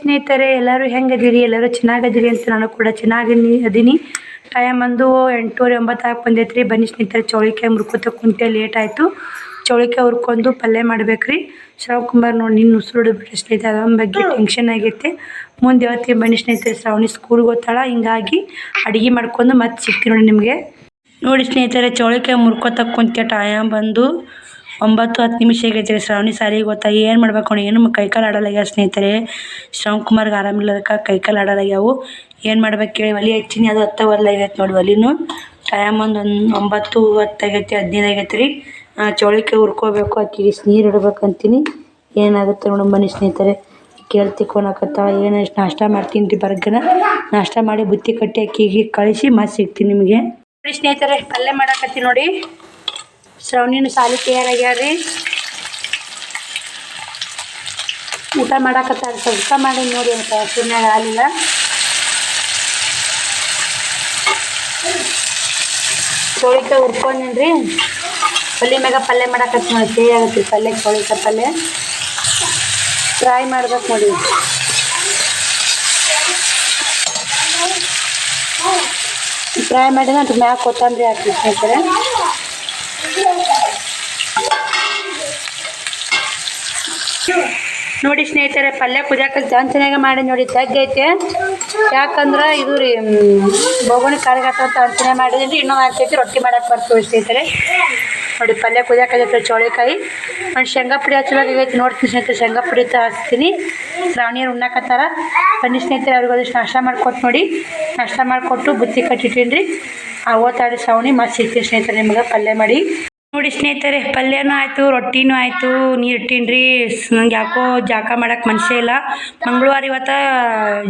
ಸ್ನೇಹಿತರೆ ಎಲ್ಲರೂ ಹೆಂಗದಿರಿ ಎಲ್ಲರೂ ಚೆನ್ನಾಗದಿರಿ ಅಂತ ನಾನು ಕೂಡ ಚೆನ್ನಾಗಿ ಅದೀನಿ. ಟೈಮ್ ಬಂದು ಎಂಟೂವರೆ ಬಂದೈತೆ ಬಂದೈತ್ರಿ. ಬನ್ನಿ ಸ್ನೇಹಿತರೆ ಚೌಳಿಕಾಯಿ ಮುರ್ಕೋತ ಕುಂತೆ ಲೇಟ್ ಆಯಿತು. ಚೌಳಿಕಾಯಿ ಹುರ್ಕೊಂಡು ಪಲ್ಯ ಮಾಡ್ಬೇಕ್ರಿ. ಶ್ರಾವಕುಮಾರ್ ನೋಡಿ ನಿನ್ನ ಉಸಿರು ಬಿಟ್ಟರೆ ಸ್ನೇಹಿತರೆ ಅದೊಂದು ಬಗ್ಗೆ ಟೆನ್ಷನ್ ಆಗೈತೆ. ಮುಂದೆ ಯಾವತ್ತಿ ಬನ್ನಿ ಸ್ನೇಹಿತರೆ ಶ್ರಾವಣಿ ಸ್ಕೂಲ್ಗೆ ಹೋಗ್ತಾಳ. ಹಿಂಗಾಗಿ ಅಡುಗೆ ಮಾಡ್ಕೊಂಡು ಮತ್ತೆ ಸಿಗ್ತೀನಿ ನೋಡಿ ನಿಮಗೆ. ನೋಡಿ ಸ್ನೇಹಿತರೆ ಚೌಳಿಕಾಯಿ ಮುರ್ಕೋತ ಕುಂತೆ ಟೈಮ್ ಬಂದು ಒಂಬತ್ತು ಹತ್ತು ನಿಮಿಷ ರೀ ಶ್ರಾವಣಿ ಸಾರಿಗೆ ಗೊತ್ತಾ? ಏನು ಮಾಡ್ಬೇಕು ನೋಡಿ? ಏನು ಕೈಕಾಲು ಆಡಲಾಗ್ಯಾವ ಸ್ನೇಹಿತರೆ? ಶ್ರವಣ್ ಕುಮಾರ್ಗೆ ಆರಾಮಿಲ್ಲದಕ್ಕೆ ಕೈಕಾಲು ಆಡಲಾಗ್ಯಾವು ಏನು ಮಾಡ್ಬೇಕು ಕೇಳಿ? ಒಲಿ ಹಚ್ಚಿನಿ, ಅದು ಹತ್ತ ಆಗೈತೆ ನೋಡಿ ಒಲಿನು. ಟೈಮ್ ಒಂದು ಒಂದು ಒಂಬತ್ತು ಹತ್ತಾಗೈತಿ ಹದಿನೈದು ಆಗೈತೆ ರೀ. ಚೌಳಿಕೆ ಹುರ್ಕೋಬೇಕು ಆಕಿಗೆ ನೀರು ಇಡ್ಬೇಕು ಅಂತೀನಿ. ಏನಾಗುತ್ತೆ ನೋಡಿ ಬನ್ನಿ ಸ್ನೇಹಿತರೆ? ಕೇಳಿ ತಿಕ್ಕೊಳಕತ್ತಾವ ಏನು ಇಷ್ಟು ನಾಷ್ಟ ಮಾಡ್ತೀನಿ ರೀ ಬರ್ಗನ? ನಾಷ್ಟ ಮಾಡಿ ಬುತ್ತಿ ಕಟ್ಟಿ ಅಕ್ಕಿಗೆ ಕಳಿಸಿ ಮತ್ತೆ ಸಿಗ್ತೀನಿ ನಿಮಗೆ. ನೋಡಿ ಸ್ನೇಹಿತರೆ, ಪಲ್ಯ ಮಾಡಕತ್ತಿ ನೋಡಿ. ಶ್ರವಣಿನ ಸಾಲಿ ರೀ ಊಟ ಮಾಡಾಕತ್ತಾರ ಸ್ವಲ್ಪ ಮಾಡಿ ನೋಡಿ ಅಂತ ಸುಮ್ಮನೆ ಆಗಲಿಲ್ಲ. ಚೌಳಿಕಾಯಿ ರೀ ಒಲಿ ಮ್ಯಾಗ ಪಲ್ಯ ಮಾಡಾಕತ್ತಿ ನೋಡಿ ತೇ ಆಗತ್ತೆ ಪಲ್ಯ ಚೌಳಿಕಾಯಿ ಪಲ್ಯ. ಫ್ರೈ ಮಾಡ್ಬೇಕು ನೋಡಿ. ಫ್ರೈ ಮಾಡಿದ್ರೆ ಅದ್ರ ಮ್ಯಾಗ ಕೊತ್ತಂಬರಿ ಹಾಕಿ ಸ್ನೇಹಿತರೆ ನೋಡಿ ಸ್ನೇಹಿತರೆ, ಪಲ್ಯ ಕುದಿಯಾಕ ಚೆನ್ನಾಗಿ ಮಾಡಿ ನೋಡಿ, ತಗ್ಗೈತೆ. ಯಾಕಂದ್ರೆ ಇದು ರೀ ಬೋಗುಣಿ ಕಾಳಿಗಟ್ಟ ಅಂತ ಅಂಚನೆ ಮಾಡಿದ್ರಿ ಇನ್ನೂ ಆಗ್ತೈತಿ ರೊಟ್ಟಿ ಮಾಡಕ್ಕೆ ಬರ್ತೀವಿ ಸ್ನೇಹಿತರೆ. ನೋಡಿ, ಪಲ್ಯ ಕುದಿಯಾಕೈತೆ ಚೌಳಿಕಾಯಿ. ಒಂದು ಶೇಂಗಾ ಪುಡಿ ಹಚ್ಚಬೇಕಾಗೈತಿ ನೋಡ್ತೀನಿ ಸ್ನೇಹಿತರೆ, ಶೇಂಗಾ ಪುಡಿ ತ ಹಚ್ತೀನಿ. ಶ್ರಾವಣಿಯರು ಉಣ್ಣಾಕತ್ತಾರ. ಬನ್ನಿ ಸ್ನೇಹಿತರೆ, ಅವ್ರಿಗೆ ನಾಷ್ಟ ಮಾಡಿಕೊಟ್ಟು ನೋಡಿ. ನಾಷ್ಟ ಮಾಡಿಕೊಟ್ಟು ಬುತ್ತಿ ಕಟ್ಟಿಟ್ಟೀನಿ ರೀ ಆ ಓತಾಡಿ ಶ್ರಾವಣಿ ಮತ್ತೆ ಸಿಗ್ತೀನಿ ಸ್ನೇಹಿತರೆ, ನಿಮ್ಗೆ ಪಲ್ಯ ಮಾಡಿ. ನೋಡಿ ಸ್ನೇಹಿತರೆ, ಪಲ್ಯನೂ ಆಯಿತು, ರೊಟ್ಟಿನೂ ಆಯಿತು, ನೀರು ಇಟ್ಟೀನಿ ರೀ ನಂಗೆ ಯಾಕೋ ಜಾಕ ಮಾಡೋಕ್ಕೆ ಮನಸ್ಸೇ ಇಲ್ಲ. ಮಂಗಳವಾರ ಇವತ್ತು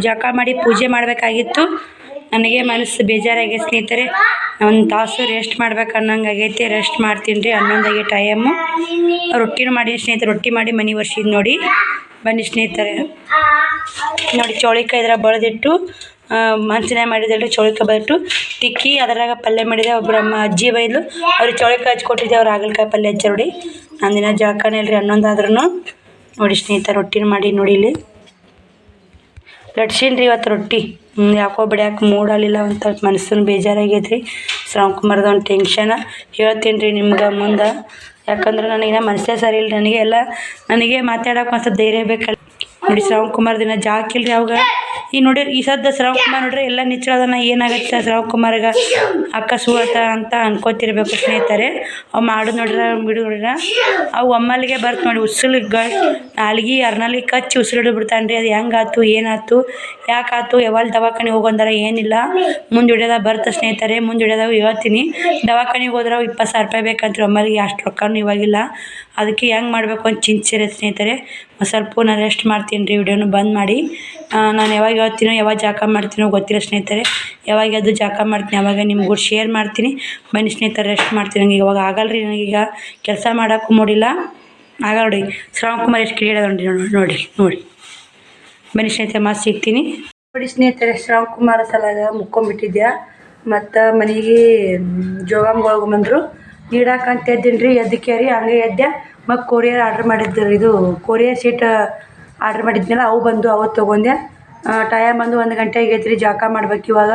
ಜಾಕ ಮಾಡಿ ಪೂಜೆ ಮಾಡಬೇಕಾಗಿತ್ತು. ನನಗೆ ಮನಸ್ಸು ಬೇಜಾರಾಗಿದೆ ಸ್ನೇಹಿತರೆ. ಒಂದು ತಾಸು ರೆಸ್ಟ್ ಮಾಡ್ಬೇಕು ಅನ್ನೋಂಗೆ ಆಗೈತೆ ರೆಸ್ಟ್ ಮಾಡ್ತೀನಿ ರೀ ಹನ್ನೊಂದಾಗೆ ಟೈಮು ರೊಟ್ಟಿನೂ ಮಾಡಿ ಸ್ನೇಹಿತರೆ, ರೊಟ್ಟಿ ಮಾಡಿ ಮನೆ ಒರ್ಸಿದ್ದು ನೋಡಿ. ಬನ್ನಿ ಸ್ನೇಹಿತರೆ. ನೋಡಿ ಚೌಳಿಕಾಯಿ ಇದ್ರೆ ಬಳ್ದಿಟ್ಟು ಮಂಚನೆ ಮಾಡಿದಲ್ರಿ ಚೌಳಿಕಾಯಿ ಬಟ್ಟು ತಿಕ್ಕಿ ಅದರಾಗ ಪಲ್ಯ ಮಾಡಿದೆ. ಒಬ್ರು ಅಮ್ಮ ಅಜ್ಜಿ ಬೈಲು ಅವ್ರಿಗೆ ಚೌಳಿಕಾಯಿ ಹಚ್ಕೊಟ್ಟಿದ್ದೆ ಅವ್ರು ಹಾಗಲಕಾಯಿ ಪಲ್ಯ ಹಚ್ಚಾರ ನೋಡಿ. ನಾನು ದಿನ ಅಲ್ರಿ ಇಲ್ರಿ ಹನ್ನೊಂದು ಆದ್ರೂ ನೋಡಿ ಸ್ನೇಹಿತ, ರೊಟ್ಟಿನ ಮಾಡಿ ನೋಡಿ ಇಲ್ಲಿ. ಲಟ್ಸೀನಿ ರೀ ಇವತ್ತು ರೊಟ್ಟಿ. ಯಾಕೋ ಬಿಡ್ಯಾಕೆ ಮೂಡಲಿಲ್ಲ ಅಂತ ಮನಸ್ಸನ್ನು ಬೇಜಾರಾಗೈತ್ರಿ. ಶ್ರಾವಣಕುಮಾರ್ದು ಒಂದು ಟೆನ್ಷನ ಹೇಳ್ತೀನಿ ನಿಮ್ಗೆ ಮುಂದೆ. ಯಾಕಂದ್ರೆ ನನಗೆ ಮನಸ್ಸೇ ಸರಿ ಇಲ್ಲ. ನನಗೆ ಎಲ್ಲ, ನನಗೆ ಮಾತಾಡೋಕೆ ಒಂದು ಧೈರ್ಯ ಬೇಕಲ್ಲ. ನೋಡಿ ಶ್ರಾವಣ್ ದಿನ ಜಾಕಿಲ್ರಿ ಅವಾಗ. ಈಗ ನೋಡಿರಿ ಈ ಸದ್ದ ಶ್ರವಣ್ ಕುಮಾರ್ ನೋಡ್ರಿ ಎಲ್ಲ ನಿಚ್ಚಳದನ ಏನಾಗತ್ತೆ ಶ್ರಾವಣ್ ಕುಮಾರ್ಗ? ಅಕ್ಕ ಸುವತ ಅಂತ ಅನ್ಕೋತಿರ್ಬೇಕು ಸ್ನೇಹಿತರೆ. ಅವು ಮಾಡೋದು ನೋಡ್ರ, ಬಿಡು ನೋಡ್ರ. ಅವು ಅಮ್ಮಲ್ಲಿಗೆ ಬರ್ತ್ ನೋಡಿ ಉಸುಲು ಗ ನಾಲ್ಗಿ ಅರ್ನಾಲ್ಗಿ ಕಚ್ಚಿ ಉಸಿರು ಬಿಡ್ತಾನೆ ರೀ ಅದು ಹೆಂಗಾತು ಏನಾತು ಯಾಕಾತು ಯಾವಾಗ ದವಾಖಾನೆ ಹೋಗಂದಾರ ಏನಿಲ್ಲ. ಮುಂದೆ ಬರ್ತ ಸ್ನೇಹಿತರೆ, ಮುಂದೆ ಹೇಳ್ತೀನಿ. ದವಾಖಾನೆಗೆ ಹೋದ್ರೆ ಇಪ್ಪತ್ತು ಸಾವಿರ ರೂಪಾಯಿ ಬೇಕಂತ ಅಮ್ಮಲ್ಲಿಗೆ, ಅಷ್ಟು ರೊಕ್ಕನೂ ಇವಾಗಿಲ್ಲ. ಅದಕ್ಕೆ ಹೆಂಗೆ ಮಾಡಬೇಕು ಅಂತ ಚಿಂತಿಸಿರ ಸ್ನೇಹಿತರೆ. ಸ್ವಲ್ಪ ನಾನು ರೆಸ್ಟ್ ಮಾಡ್ತೀನಿ ರೀ, ವಿಡಿಯೋನ ಬಂದ್ ಮಾಡಿ. ನಾನು ಯಾವಾಗ ಹೇಳ್ತೀನೋ, ಯಾವಾಗ ಜಾಕ ಮಾಡ್ತೀನೋ ಗೊತ್ತಿಲ್ಲ ಸ್ನೇಹಿತರೆ. ಯಾವಾಗ ಅದು ಜಾಕ ಮಾಡ್ತೀನಿ, ಅವಾಗ ನಿಮ್ಗೂ ಶೇರ್ ಮಾಡ್ತೀನಿ. ಬನ್ನಿ ಸ್ನೇಹಿತರೆ ರೆಸ್ಟ್ ಮಾಡ್ತೀನಿ. ನನಗೆ ಇವಾಗ ಆಗಲ್ಲ ರೀ ನನಗೀಗ ಕೆಲಸ ಮಾಡೋಕ್ಕೂ ಮೂಡಿಲ್ಲ. ಆಗಲ್ಲ ನೋಡಿ ಶ್ರಾವಣ್ ಕುಮಾರ್ ಎಷ್ಟು ಕ್ರಿಯೇಟ್ ನೋಡಿ ನೋಡಿ ನೋಡಿ ಬನ್ನಿ ಸ್ನೇಹಿತರೆ ಮತ್ತೆ ಸಿಗ್ತೀನಿ. ನೋಡಿ ಸ್ನೇಹಿತರೆ ಶ್ರಾವ್ ಕುಮಾರ್ ಸಲಾಗ ಮುಕ್ಕೊಂಬಿಟ್ಟಿದ್ಯಾ ಮತ್ತು ಮನೆಗೆ ಜೋಗಮ್ಗಳಿಗೆ ಬಂದರು. ನೀಡಾಕಂತ ಎದ್ದೀನಿ ರೀ ಎದ್ದಕ್ಕೆ ರೀ ಹಂಗೆ ಎದ್ದೆ ಮತ್ತು ಕೊರಿಯರ್ ಆರ್ಡ್ರ್ ಮಾಡಿದ್ದು ಇದು ಕೊರಿಯರ್ ಶೀಟ್ ಆರ್ಡ್ರ್ ಮಾಡಿದ್ನಲ್ಲ, ಅವು ಬಂದು ಅವತ್ತು ತೊಗೊಂಡೆ. ಟೈಮ್ ಬಂದು ಒಂದು ಗಂಟೆ ಆಗೈತೆ ರೀ ಜಾಕ ಮಾಡ್ಬೇಕು ಇವಾಗ.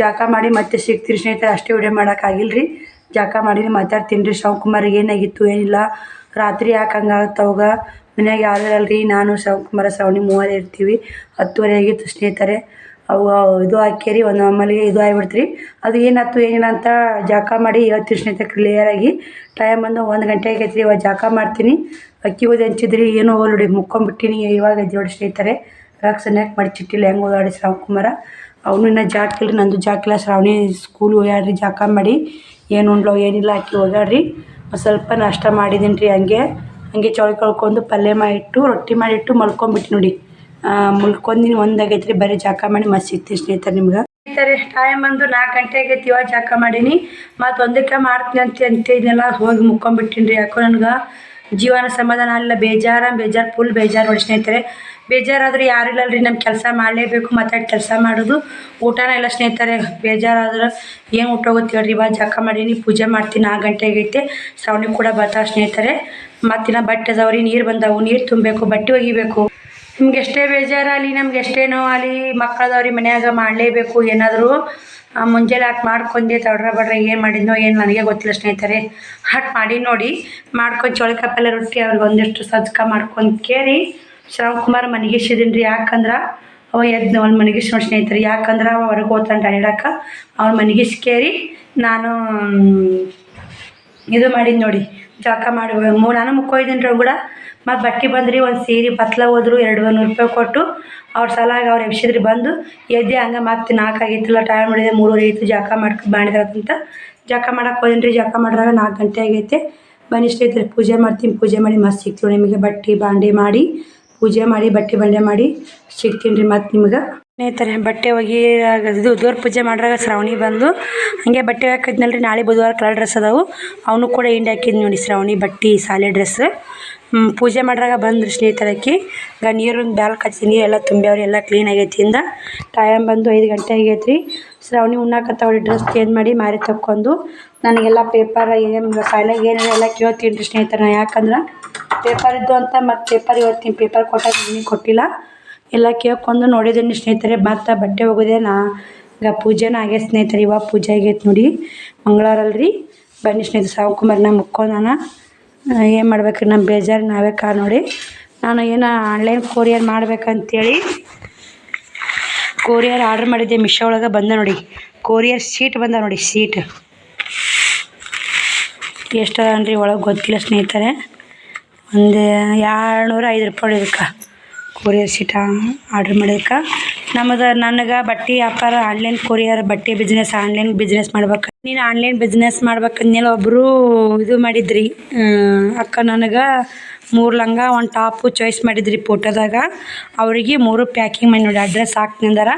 ಜಾಕ ಮಾಡಿ ಮತ್ತೆ ಸಿಗ್ತೀರಿ ಸ್ನೇಹಿತರೆ, ಅಷ್ಟೇ ವಿಡಿಯೋ ಮಾಡೋಕ್ಕಾಗಿಲ್ಲ ರೀ ಜಾಕ ಮಾಡಿ ಮಾತಾಡ್ತೀನಿ ರೀ. ಶಿವಕುಮಾರಿಗೆ ಏನಾಗಿತ್ತು, ಏನಿಲ್ಲ. ರಾತ್ರಿ ಯಾಕೆ ಹಂಗಾಗತ್ತೆ ಅವಾಗ? ಮನ್ಯಾಗ ಯಾರು ಇರಲ್ರಿ? ನಾನು ಶಿವಕುಮಾರ ಸವಣಿ ಮೂವರೇ ಇರ್ತೀವಿ. ಹತ್ತುವರೆ ಆಗಿತ್ತು ಸ್ನೇಹಿತರೆ. ಅವು ಇದು ಹಾಕ್ಯರಿ ಒಂದು ಆಮೇಲೆ ಇದು ಆಗಿಬಿಡ್ತು ರೀ ಅದು ಏನಾಯ್ತು, ಏನಿಲ್ಲ ಅಂತ ಜಾಕ ಮಾಡಿ ಇವತ್ತು ಸ್ನೇಹಿತರೆ ಕ್ಲಿಯರಾಗಿ ಟೈಮ್ ಬಂದು ಒಂದು ಗಂಟೆ ಆಗೈತ್ರಿ ಇವಾಗ ಜಾಕ ಮಾಡ್ತೀನಿ. ಅಕ್ಕಿ ಓದಿ ಹಂಚಿದ್ರಿ ಏನೋ ಓಲ್ಡಿ ಮುಕ್ಕೊಂಬಿಟ್ಟಿನಿ. ಇವಾಗ ಜೋಡಿ ಸ್ನೇಹಿತರೆ, ರಾಕ್ ಸನ್ಯಾಕ್ ಮಾಡಿ ಚಿಟ್ಟಿಲ್ಲ ಹೆಂಗೆ ಓದಾಡಿ ಶ್ರಾವಣಕುಮಾರ ಅವನು ಇನ್ನೂ ಜಾಕಿಲ್ಲ ರೀ ನಂದು ಜಾಕಿಲ್ಲ ಶ್ರಾವಣಿ ಸ್ಕೂಲ್ ಹೋಗ್ಯಾಡ್ರಿ ಜಾಕ ಮಾಡಿ. ಏನು ಉಂಡ್ಲೋ, ಏನಿಲ್ಲ ಹಾಕಿ ಹೋಗ್ಯಾಡ್ರಿ ಸ್ವಲ್ಪ ನಾಷ್ಟ ಮಾಡಿದ್ದೀನಿ ರೀ ಹಂಗೆ ಹಂಗೆ ಚೌಳಿ ಕಳ್ಕೊಂಡು ಪಲ್ಯ ಮಾಡಿಟ್ಟು, ರೊಟ್ಟಿ ಮಾಡಿಟ್ಟು ಮಲ್ಕೊಂಬಿಟ್ಟು ನೋಡಿ. ಮುಲ್ಕೊಂಡಿನಿ ಒಂದು ಆಗೈತೆ ರೀ ಬರೀ ಜಾಕ ಮಾಡಿ ಮಸ್ತ್ ಸಿಗ್ತೀನಿ ಸ್ನೇಹಿತರೆ ನಿಮ್ಗೆ. ಸ್ನೇಹಿತರೆ ಟೈಮ್ ಬಂದು ನಾಲ್ಕು ಗಂಟೆ ಆಗೈತಿ, ಇವಾಗ ಜಾಕ ಮಾಡೀನಿ. ಮತ್ತು ಒಂದಕ್ಕೆ ಮಾಡ್ತೀನಿ ಅಂತ ಅಂತಿದ್ನೆಲ್ಲ ಹೋಗಿ ಮುಕ್ಕೊಂಡ್ಬಿಟ್ಟಿನಿ ರೀ ಯಾಕೋ ನನಗೆ ಜೀವನ ಸಮಾಧಾನ ಅಲ್ಲ, ಬೇಜಾರ, ಬೇಜಾರು ಫುಲ್ ಬೇಜಾರು ನೋಡಿ ಸ್ನೇಹಿತರೆ. ಬೇಜಾರಾದ್ರೆ ಯಾರು ಇಲ್ಲ ರೀ ನಮ್ಮ ಕೆಲಸ ಮಾಡಲೇಬೇಕು, ಮಾತಾಡಿ ಕೆಲಸ ಮಾಡೋದು. ಊಟನ ಇಲ್ಲ ಸ್ನೇಹಿತರೆ, ಬೇಜಾರಾದ್ರೆ ಏನು ಊಟ ಹೋಗುತ್ತೆ ಹೇಳ್ರಿ, ಇವಾಗ ಜಾಕ ಮಾಡೀನಿ, ಪೂಜೆ ಮಾಡ್ತೀನಿ ನಾಲ್ಕು ಗಂಟೆ ಆಗೈತೆ. ಕೂಡ ಬರ್ತಾವೆ ಸ್ನೇಹಿತರೆ. ಮತ್ತಿನ ಬಟ್ಟೆ ಅದಾವ್ರಿ, ನೀರು ಬಂದಾವು, ನೀರು ತುಂಬಬೇಕು, ಬಟ್ಟೆ ಒಗಿಬೇಕು. ನಿಮ್ಗೆ ಎಷ್ಟೇ ಬೇಜಾರಾಗಲಿ ನಮ್ಗೆ ಎಷ್ಟೇ ನೋವಾಗಲಿ ಮಕ್ಕಳದವ್ರಿ ಮನ್ಯಾಗ ಮಾಡಲೇಬೇಕು, ಏನಾದರೂ ಮುಂಜಾನೆ ಹಾಕಿ ಮಾಡ್ಕೊಂಡೆ ತಡ್ರ ಬಡ್ರ, ಏನು ಮಾಡಿದ್ನೋ, ಏನು ನನಗೆ ಗೊತ್ತಿಲ್ಲ ಸ್ನೇಹಿತರೆ. ಹಾಟ್ ಮಾಡಿ ನೋಡಿ, ಮಾಡ್ಕೊಂಡು ಚೌಳಿಕಾಯಿ ಪಲ್ಯ ರೊಟ್ಟಿ ಅವ್ರಿಗೆ ಒಂದಿಷ್ಟು ಸಜ್ಕ ಮಾಡ್ಕೊಂಡು ಕೇರಿ ಶ್ರವಣ್ ಮನೆಗೆ ಇಸಿದೀನಿ ರೀ, ಯಾಕಂದ್ರೆ, ಅವ ಎದ್ದು ಅವ್ನ ಮನೆಗೆ ನೋಡಿ ಸ್ನೇಹಿತರೆ, ಯಾಕಂದ್ರೆ ಅವ ಹೊರಗೆ ಹೋಗ್ತಾನೆ ಹೇಳಕ್ಕೆ ಅವ್ನ ಮನೆಗೆ ಕೇರಿ, ನಾನು, ಇದು ಮಾಡಿದ್ದು ನೋಡಿ. ಜಳಕ ಮಾಡಿ ಮೂರು ನಾನು ರೀ ಕೂಡ. ಮತ್ತು ಬಟ್ಟೆ ಬಂದ್ರಿ, ಒಂದು ಸೀರೆ ಬತ್ಲ ಹೋದ್ರು ಎರಡು ನೂರು ರೂಪಾಯಿ ಕೊಟ್ಟು ಅವ್ರ ಸಲಾಗಿ ಅವ್ರು ಎಬ್ಸಿದ್ರಿ ಬಂದು, ಎದ್ದೆ ಹಂಗೆ ಮತ್ತೆ ನಾಲ್ಕು ಆಗೈತಿಲ್ಲ ಟೈಮ್ ಮಾಡಿದೆ ಮೂರುವರೆ ಆಯಿತು ಜಳಕ ಮಾಡ್ಕೊ ಮಾಡಿದ್ರಂತ. ಜಳಕ ಮಾಡಕ್ಕೆ ಹೋದೀನಿ ರೀ ಜಳಕ ಮಾಡಿದಾಗ ನಾಲ್ಕು ಗಂಟೆ ಆಗೈತೆ. ಬನ್ನಿ ಸ್ನೇಹಿತರೆ ಪೂಜೆ ಮಾಡ್ತೀನಿ, ಪೂಜೆ ಮಾಡಿ ಮಸ್ತ್ ಸಿಗ್ತೀವಿ ನಿಮಗೆ ಬಟ್ಟೆ ಬಾಂಡೆ ಮಾಡಿ, ಪೂಜೆ ಮಾಡಿ, ಬಟ್ಟೆ ಬಾಂಡೆ ಮಾಡಿ ಸಿಗ್ತೀನಿ ರೀ ಮತ್ತು ನಿಮ್ಗೆ. ಸ್ನೇಹಿತರೆ, ಬಟ್ಟೆ ಒಗೆಯಾಗ ಇದು ದೇವ್ರ ಪೂಜೆ ಮಾಡ್ರಾಗ ಶ್ರಾವಣಿ ಬಂದು ಹಾಗೆ ಬಟ್ಟೆ ಹಾಕಿದ್ನಲ್ರಿ, ನಾಳೆ ಬುಧವಾರ ಕಲರ್ ಡ್ರೆಸ್ ಅದಾವು. ಅವನು ಕೂಡ ಹಿಂಡಿ ಹಾಕಿದ್ ನೋಡಿ ಶ್ರಾವಣಿ ಬಟ್ಟೆ ಶಾಲೆ ಡ್ರೆಸ್ ಪೂಜೆ ಮಾಡ್ರಾಗ ಬಂದ್ರಿ ಸ್ನೇಹಿತರಕ್ಕಿ ಈಗ ನೀರೊಂದು ಬ್ಯಾಲ್ ಕಚ್ಚಿ ನೀರೆಲ್ಲ ತುಂಬ್ಯಾವ್ರಿ, ಎಲ್ಲ ಕ್ಲೀನ್ ಆಗೈತಿ ಇಂದ. ಟೈಮ್ ಬಂದು ಐದು ಗಂಟೆ ಆಗೈತೆ ರೀ ಶ್ರಾವಣಿ ಉಣ್ಣಾಕತ್ತವಳಿ ಡ್ರೆಸ್ ಚೇಂಜ್ ಮಾಡಿ ಮಾರಿ ತಕ್ಕೊಂಡು ನನಗೆಲ್ಲ ಪೇಪರ್ ಏನು ಶಾಲೆಗೆ ಏನೇನು ಎಲ್ಲ ಕೇಳ್ತೀನಿ ರೀ ಸ್ನೇಹಿತರ ಯಾಕಂದ್ರೆ ಪೇಪರ್ ಇದ್ದು ಅಂತ ಮತ್ತು ಪೇಪರ್ ಇವತ್ತಿನ ಪೇಪರ್ ಕೊಟ್ಟಾಗ ಕೊಟ್ಟಿಲ್ಲ. ಎಲ್ಲ ಕೇಳ್ಕೊಂಡು ನೋಡಿದ್ದೀನಿ ಸ್ನೇಹಿತರೆ ಮತ್ತು ಬಟ್ಟೆ ಒಗೆದೆ. ನಾ ಈಗ ಪೂಜೆನ ಆಗೈತೆ ಸ್ನೇಹಿತರೆ, ಇವಾಗ ಪೂಜೆ ಆಗೈತೆ ನೋಡಿ. ಮಂಗಳವಾರ ಅಲ್ರಿ ಬನ್ನಿ ಸ್ನೇಹಿತರೆ, ಸಾವುಕುಮಾರನ ಮುಕ್ಕೊಂಡಾನ ಏನು ಮಾಡ್ಬೇಕು ನಮ್ಮ ಬೇಜಾರು, ನಾವೇ ಕಾರ್ ನೋಡಿ. ನಾನು ಏನು ಆನ್ಲೈನ್ ಕೊರಿಯರ್ ಮಾಡ್ಬೇಕಂತೇಳಿ ಕೊರಿಯರ್ ಆರ್ಡ್ರ್ ಮಾಡಿದ್ದೆ ಮಿಶೋ ಒಳಗೆ, ಬಂದ ನೋಡಿ. ಕೊರಿಯರ್ ಸೀಟ್ ಬಂದ ನೋಡಿ ಸೀಟ್ ಎಷ್ಟು ಅನ್ರಿ ಒಳಗೆ ಗೊತ್ತಿಲ್ಲ ಸ್ನೇಹಿತರೆ. ಒಂದು ಏಳ್ನೂರ ಐದು ರೂಪಾಯಿ ಇದಕ್ಕೆ ಕೊರಿಯರ್ ಶೀಟ ಆರ್ಡ್ರ್ ಮಾಡಿದಕ್ಕೆ ನಮ್ಮದು ನನಗೆ ಬಟ್ಟೆ ವ್ಯಾಪಾರ, ಆನ್ಲೈನ್ ಕೊರಿಯರ್, ಬಟ್ಟೆ ಬಿಸ್ನೆಸ್ ಆನ್ಲೈನ್ ಬಿಸ್ನೆಸ್ ಮಾಡ್ಬೇಕು. ನೀನು ಆನ್ಲೈನ್ ಬಿಸ್ನೆಸ್ ಮಾಡ್ಬೇಕಂದ್ಮೇಲೆ ಒಬ್ಬರು ಇದು ಮಾಡಿದ್ರಿ ಅಕ್ಕ ನನಗೆ ಮೂರು ಲಂಗ, ಒಂದು ಟಾಪು ಚಾಯ್ಸ್ ಮಾಡಿದ್ರಿ ಫೋಟೋದಾಗ ಅವರಿಗೆ ಮೂರು ಪ್ಯಾಕಿಂಗ್ ಮಾಡಿ ನೋಡಿ ಅಡ್ರೆಸ್ ಹಾಕ್ತೀನಿ ಅಂದಾರ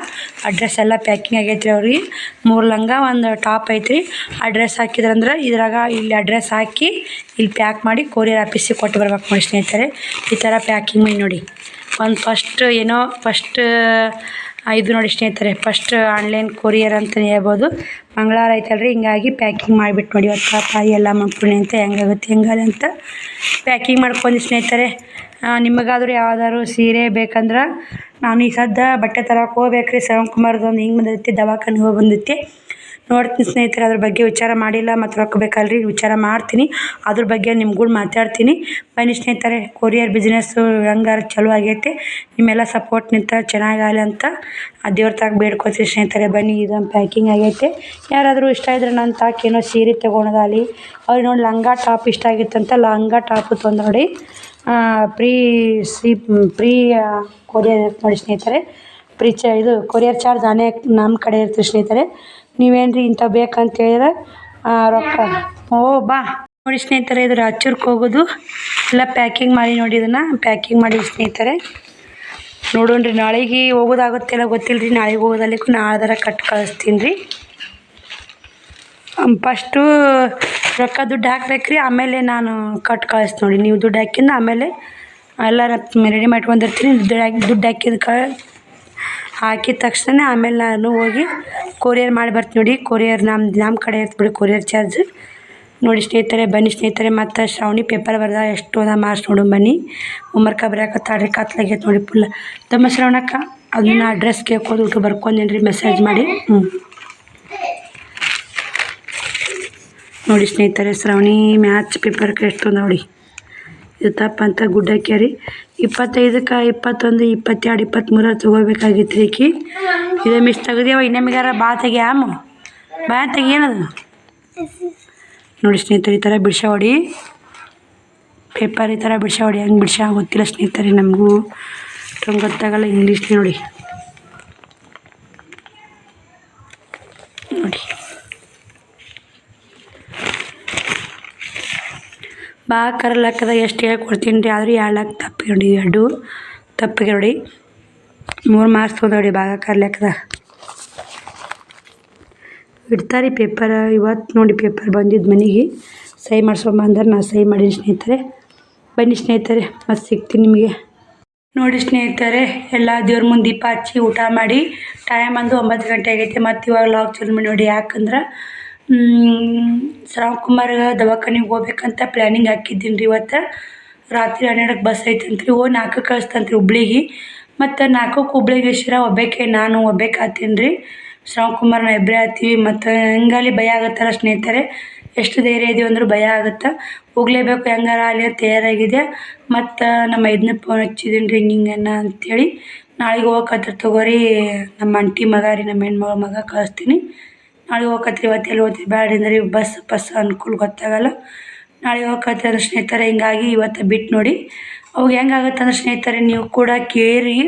ಅಡ್ರೆಸ್ ಎಲ್ಲ ಪ್ಯಾಕಿಂಗ್ ಆಗೈತ್ರಿ ಅವ್ರಿಗೆ. ಮೂರು ಲಂಗ, ಒಂದು ಟಾಪ್ ಐತ್ರಿ. ಅಡ್ರೆಸ್ ಹಾಕಿದ್ರಂದ್ರೆ ಇದ್ರಾಗ ಇಲ್ಲಿ ಅಡ್ರೆಸ್ ಹಾಕಿ ಇಲ್ಲಿ ಪ್ಯಾಕ್ ಮಾಡಿ ಕೊರಿಯರ್ ಆಫೀಸಿಗೆ ಕೊಟ್ಟು ಬರ್ಬೇಕು ನೋಡಿ ಸ್ನೇಹಿತರೆ. ಈ ಥರ ಪ್ಯಾಕಿಂಗ್ ಮಾಡಿ ನೋಡಿ. ಒಂದು ಫಸ್ಟ್ ಏನೋ ಫಸ್ಟ್ ಇದು ನೋಡಿ ಸ್ನೇಹಿತರೆ ಫಸ್ಟ್ ಆನ್ಲೈನ್ ಕೊರಿಯರ್ ಅಂತಲೇ ಹೇಳ್ಬೋದು. ಮಂಗಳವಾರ ಐತಲ್ರಿ ಹಿಂಗಾಗಿ ಪ್ಯಾಕಿಂಗ್ ಮಾಡಿಬಿಟ್ಟು ನೋಡಿ ಇವತ್ತು ತಾಯಿ ಎಲ್ಲ ಮಾಡ್ಕೊಂಡು ಅಂತ ಹೆಂಗಾಗುತ್ತೆ ಹೆಂಗಲ್ಲ ಅಂತ ಪ್ಯಾಕಿಂಗ್ ಮಾಡ್ಕೊಂಡು ಸ್ನೇಹಿತರೆ. ನಿಮಗಾದರೂ ಯಾವ್ದಾದ್ರು ಸೀರೆ ಬೇಕಂದ್ರೆ ನಾನು ಈ ಸದ್ದ ಬಟ್ಟೆ ತರಕ್ಕೆ ಹೋಗ್ಬೇಕು ರೀ ಶ್ರವಣ್ ಕುಮಾರ್ದು ಒಂದು ಹಿಂಗೆ ಬಂದೈತಿ ದವಾಖಾನೆ ಹೋಗಿ ಬಂದೈತಿ. ನೋಡ್ತೀನಿ ಸ್ನೇಹಿತರೆ, ಅದ್ರ ಬಗ್ಗೆ ವಿಚಾರ ಮಾಡಿಲ್ಲ, ಮತ್ತು ರೊಕ್ಕ ಬೇಕಲ್ರಿ, ವಿಚಾರ ಮಾಡ್ತೀನಿ. ಅದ್ರ ಬಗ್ಗೆ ನಿಮ್ಗೂ ಮಾತಾಡ್ತೀನಿ. ಬನ್ನಿ ಸ್ನೇಹಿತರೆ ಕೊರಿಯರ್ ಬಿಸ್ನೆಸ್ಸು ಹೆಂಗಾರ ಚಲೋ ಆಗೈತೆ. ನಿಮ್ಮೆಲ್ಲ ಸಪೋರ್ಟ್ ನಿಂತ ಚೆನ್ನಾಗಾಗಲಿ ಅಂತ ದೇವ್ರ ತಾಗ ಬೇಡ್ಕೊತೀವಿ ಸ್ನೇಹಿತರೆ. ಬನ್ನಿ, ಇದೊಂದು ಪ್ಯಾಕಿಂಗ್ ಆಗೈತೆ. ಯಾರಾದರೂ ಇಷ್ಟ ಇದ್ರೆ ನನ್ನ ತಾಕ ಏನೋ ಸೀರೆ ತೊಗೊಳೋದಾಗಲಿ, ಅವ್ರಿಗೆ ನೋಡಿ ಲಂಗ ಟಾಪ್ ಇಷ್ಟ ಆಗಿತ್ತಂತ ಲಂಗ ಟಾಪು ತೊಂದು ನೋಡಿ ಪ್ರೀ ಸಿ, ಪ್ರೀ ಕೊರಿಯರ್ ನೋಡಿ ಸ್ನೇಹಿತರೆ. ಪ್ರೀ ಚ, ಇದು ಕೊರಿಯರ್ ಚಾರ್ಜ್ ನಾನೇ ನಮ್ಮ ಕಡೆ ಇರ್ತೀವಿ ಸ್ನೇಹಿತರೆ. ನೀವೇನು ರೀ ಇಂಥವು ಬೇಕಂತ ಹೇಳಿದ್ರೆ ರೊಕ್ಕ. ಓ, ಬಾ. ನೋಡಿ ಸ್ನೇಹಿತರೆ, ಇದ್ರ ರಾಚೂರ್ಗೆ ಹೋಗೋದು. ಎಲ್ಲ ಪ್ಯಾಕಿಂಗ್ ಮಾಡಿ ನೋಡಿ ಇದನ್ನು. ಪ್ಯಾಕಿಂಗ್ ಮಾಡಿ ಸ್ನೇಹಿತರೆ. ನೋಡೋಣ್ರಿ, ನಾಳೆಗೆ ಹೋಗೋದಾಗುತ್ತೆಲ್ಲ ಗೊತ್ತಿಲ್ಲ ರೀ ನಾಳೆಗೆ ಹೋಗೋದಲ್ಲಿಕ್ಕೂ ನಾಳೆ ಕಟ್ ಕಳಿಸ್ತೀನಿ ರೀ ಫಸ್ಟು ರೊಕ್ಕ ದುಡ್ಡು ಹಾಕ್ಬೇಕು ರೀ ಆಮೇಲೆ ನಾನು ಕಟ್ ಕಳಿಸ್ತೀನಿ ನೋಡಿ. ನೀವು ದುಡ್ಡು ಹಾಕಿದ್ದು ಆಮೇಲೆ ಎಲ್ಲ ರೆಡಿ ಮಾಡ್ಕೊಂಡಿರ್ತೀನಿ ದುಡ್ಡು ಹಾಕಿ ದುಡ್ಡು ಹಾಕಿದ ಕ ಹಾಕಿದ ತಕ್ಷಣ ಆಮೇಲೆ ನಾನು ಹೋಗಿ ಕೊರಿಯರ್ ಮಾಡಿ ಬರ್ತೀನಿ ನೋಡಿ. ಕೊರಿಯರ್ ನಮ್ಮ ನಮ್ಮ ಕಡೆ ಇರ್ತ ಬಿಡಿ, ಕೊರಿಯರ್ ಚಾರ್ಜ್. ನೋಡಿ ಸ್ನೇಹಿತರೆ, ಬನ್ನಿ ಸ್ನೇಹಿತರೆ, ಮತ್ತು ಶ್ರಾವಣಿ ಪೇಪರ್ ಬರ್ದ ಎಷ್ಟು ಅದ ಮಾರ್ಕ್ಸ್ ನೋಡು ಬನ್ನಿ. ಹೋಮ್ವರ್ಕ ಬರೆಯಕತ್ತಾಳ್ರಿ ಕತ್ಲಾಗೈತೆ ನೋಡಿ ಫುಲ್ ತಮ್ಮ ಶ್ರವಣಕ್ಕ, ಅದನ್ನ ಅಡ್ರೆಸ್ ಕೇಳ್ಕೊಂಡು ಊಟ ಬರ್ಕೊಂಡೇನ್ರಿ ಮೆಸೇಜ್ ಮಾಡಿ. ಹ್ಞೂ ನೋಡಿ ಸ್ನೇಹಿತರೆ, ಶ್ರಾವಣಿ ಮ್ಯಾಚ್ ಪೇಪರ್ ಎಷ್ಟು ನೋಡಿ. ಇದು ತಪ್ಪ ಅಂತ ಗುಡ್ಡಕ್ಕೆ ಹಾಕ್ಯಾರಿ ಇಪ್ಪತ್ತೈದಕ್ಕೆ ಇಪ್ಪತ್ತೊಂದು, ಇಪ್ಪತ್ತೆರಡು ಇಪ್ಪತ್ತ್ಮೂರ ತೊಗೋಬೇಕಾಗಿತ್ತು ರೀ ಈಕಿ. ಇದೇ ಮಿಸ್ ತೆಗ್ದೇವ ಇನ್ನೊಮ್ಮಿಗಾರ ಬಾ ತೆಗಿಯಾಮ ಬಾ ತೆಗಿಯೇನದು ನೋಡಿ ಸ್ನೇಹಿತರೆ, ಈ ಥರ ಬಿಡ್ಸ ಹೊಡಿ. ಪೇಪರ್ ಈ ಥರ ಬಿಡ್ಸ ಹೊಡಿ, ಹಂಗೆ ಬಿಡ್ಸ, ಗೊತ್ತಿಲ್ಲ ಸ್ನೇಹಿತರೆ ನಮಗೂ. ಗೊತ್ತಾಗಲ್ಲ ಇಂಗ್ಲೀಷ್ ನೋಡಿ. ಬಾ ಲೆಕ್ಕದ ಎಷ್ಟು ಹೇಳ್ಕೊಡ್ತೀನಿ ರೀ ಆದ್ರೆ ಎರಡು ತಪ್ಪಿಗೆ ನೋಡಿ ಎರಡು ತಪ್ಪಿಗೆ ನೋಡಿ. ಮೂರು ಮಾರ್ಕ್ಸ್ ತೊಗೊಂಡವ್ರಿ ಭಾಗ ಕರ್ಲಾಕದ ಇಡ್ತಾರೆ ಪೇಪರ್ ಇವತ್ತು ನೋಡಿ ಪೇಪರ್ ಬಂದಿದ್ದು ಮನೆಗೆ. ಸಹಿ ಮಾಡ್ಸ್ಕೊಂಬಂದ್ರೆ ನಾನು ಸಹಿ ಮಾಡೀನಿ ಸ್ನೇಹಿತರೆ. ಬನ್ನಿ ಸ್ನೇಹಿತರೆ, ಮತ್ತೆ ಸಿಗ್ತೀನಿ ನಿಮಗೆ. ನೋಡಿ ಸ್ನೇಹಿತರೆ, ಎಲ್ಲ ದೇವ್ರ ಮುಂದೆ ದೀಪ ಹಚ್ಚಿ ಊಟ ಮಾಡಿ. ಟೈಮ್ ಅಂದು ಒಂಬತ್ತು ಗಂಟೆ ಆಗೈತೆ, ಮತ್ತು ಇವಾಗ ಲಾಕ್ ಚಲ್ಮಿ ನೋಡಿ. ಯಾಕಂದ್ರೆ ಕುಮಾರ್ ದವಾಖಾನಿಗೆ ಹೋಗ್ಬೇಕಂತ ಪ್ಲ್ಯಾನಿಂಗ್ ಹಾಕಿದ್ದೀನಿ ರೀ ಇವತ್ತು. ರಾತ್ರಿ ಹನ್ನೆರಡಕ್ಕೆ ಬಸ್ ಐತಂತ್ರಿ ಓ ನಾಲ್ಕಕ್ಕೆ ಕಳಿಸ್ತಂತ್ರಿ ಹುಬ್ಳಿಗೆ. ಮತ್ತು ನಾಲ್ಕು ಶಿರ ಒಬ್ಬಾಕೆ ನಾನು, ಒಬ್ಬಾಕೆ ಆತೀನಿ ರೀ ನಾ ಇಬ್ಬರೇ ಆತೀವಿ, ಮತ್ತು ಹೆಂಗಲ್ಲಿ ಭಯ ಆಗತ್ತಲ್ಲ ಸ್ನೇಹಿತರೆ. ಎಷ್ಟು ಧೈರ್ಯ ಇದೀವಿ ಅಂದ್ರೆ ಭಯ ಆಗುತ್ತೆ. ಹೋಗ್ಲೇಬೇಕು ಹೆಂಗಾರ ಅಲ್ಲಿ ತಯಾರಾಗಿದೆ ಮತ್ತು ನಮ್ಮ ಐದನೇ ಫೋನ್ ಹಚ್ಚಿದ್ದೀನಿ ರೀ ಹಿಂಗೆ ಹಿಂಗೇನ ಅಂಥೇಳಿ ನಾಳೆಗೆ ಹೋಗಕತ್ತೀವಿ ತಗೋರಿ, ನಮ್ಮ ಅಂಟಿ ಮಗ ರೀ, ನಮ್ಮ ಹೆಣ್ಮಗಳ ಮಗ ಕಳಿಸ್ತೀನಿ. ನಾಳೆ ಹೋಗಕತ್ತೀವಿ ಇವತ್ತು ಎಲ್ಲಿ ಹೋಗ್ತೀವಿ ಬ್ಯಾಡ ಅಂದ್ರೆ. ಬಸ್ ಬಸ್ ಅನುಕೂಲ ಗೊತ್ತಾಗಲ್ಲ. ನಾಳೆ ಹೋಗಕತ್ತೀವಿ ಸ್ನೇಹಿತರೆ, ಹಿಂಗಾಗಿ ಇವತ್ತು ಬಿಟ್ಟು ನೋಡಿ. ಅವಾಗ ಹೆಂಗಾಗತ್ತೆ ಅಂದ್ರೆ ಸ್ನೇಹಿತರೆ, ನೀವು ಕೂಡ ಕೇರಿ.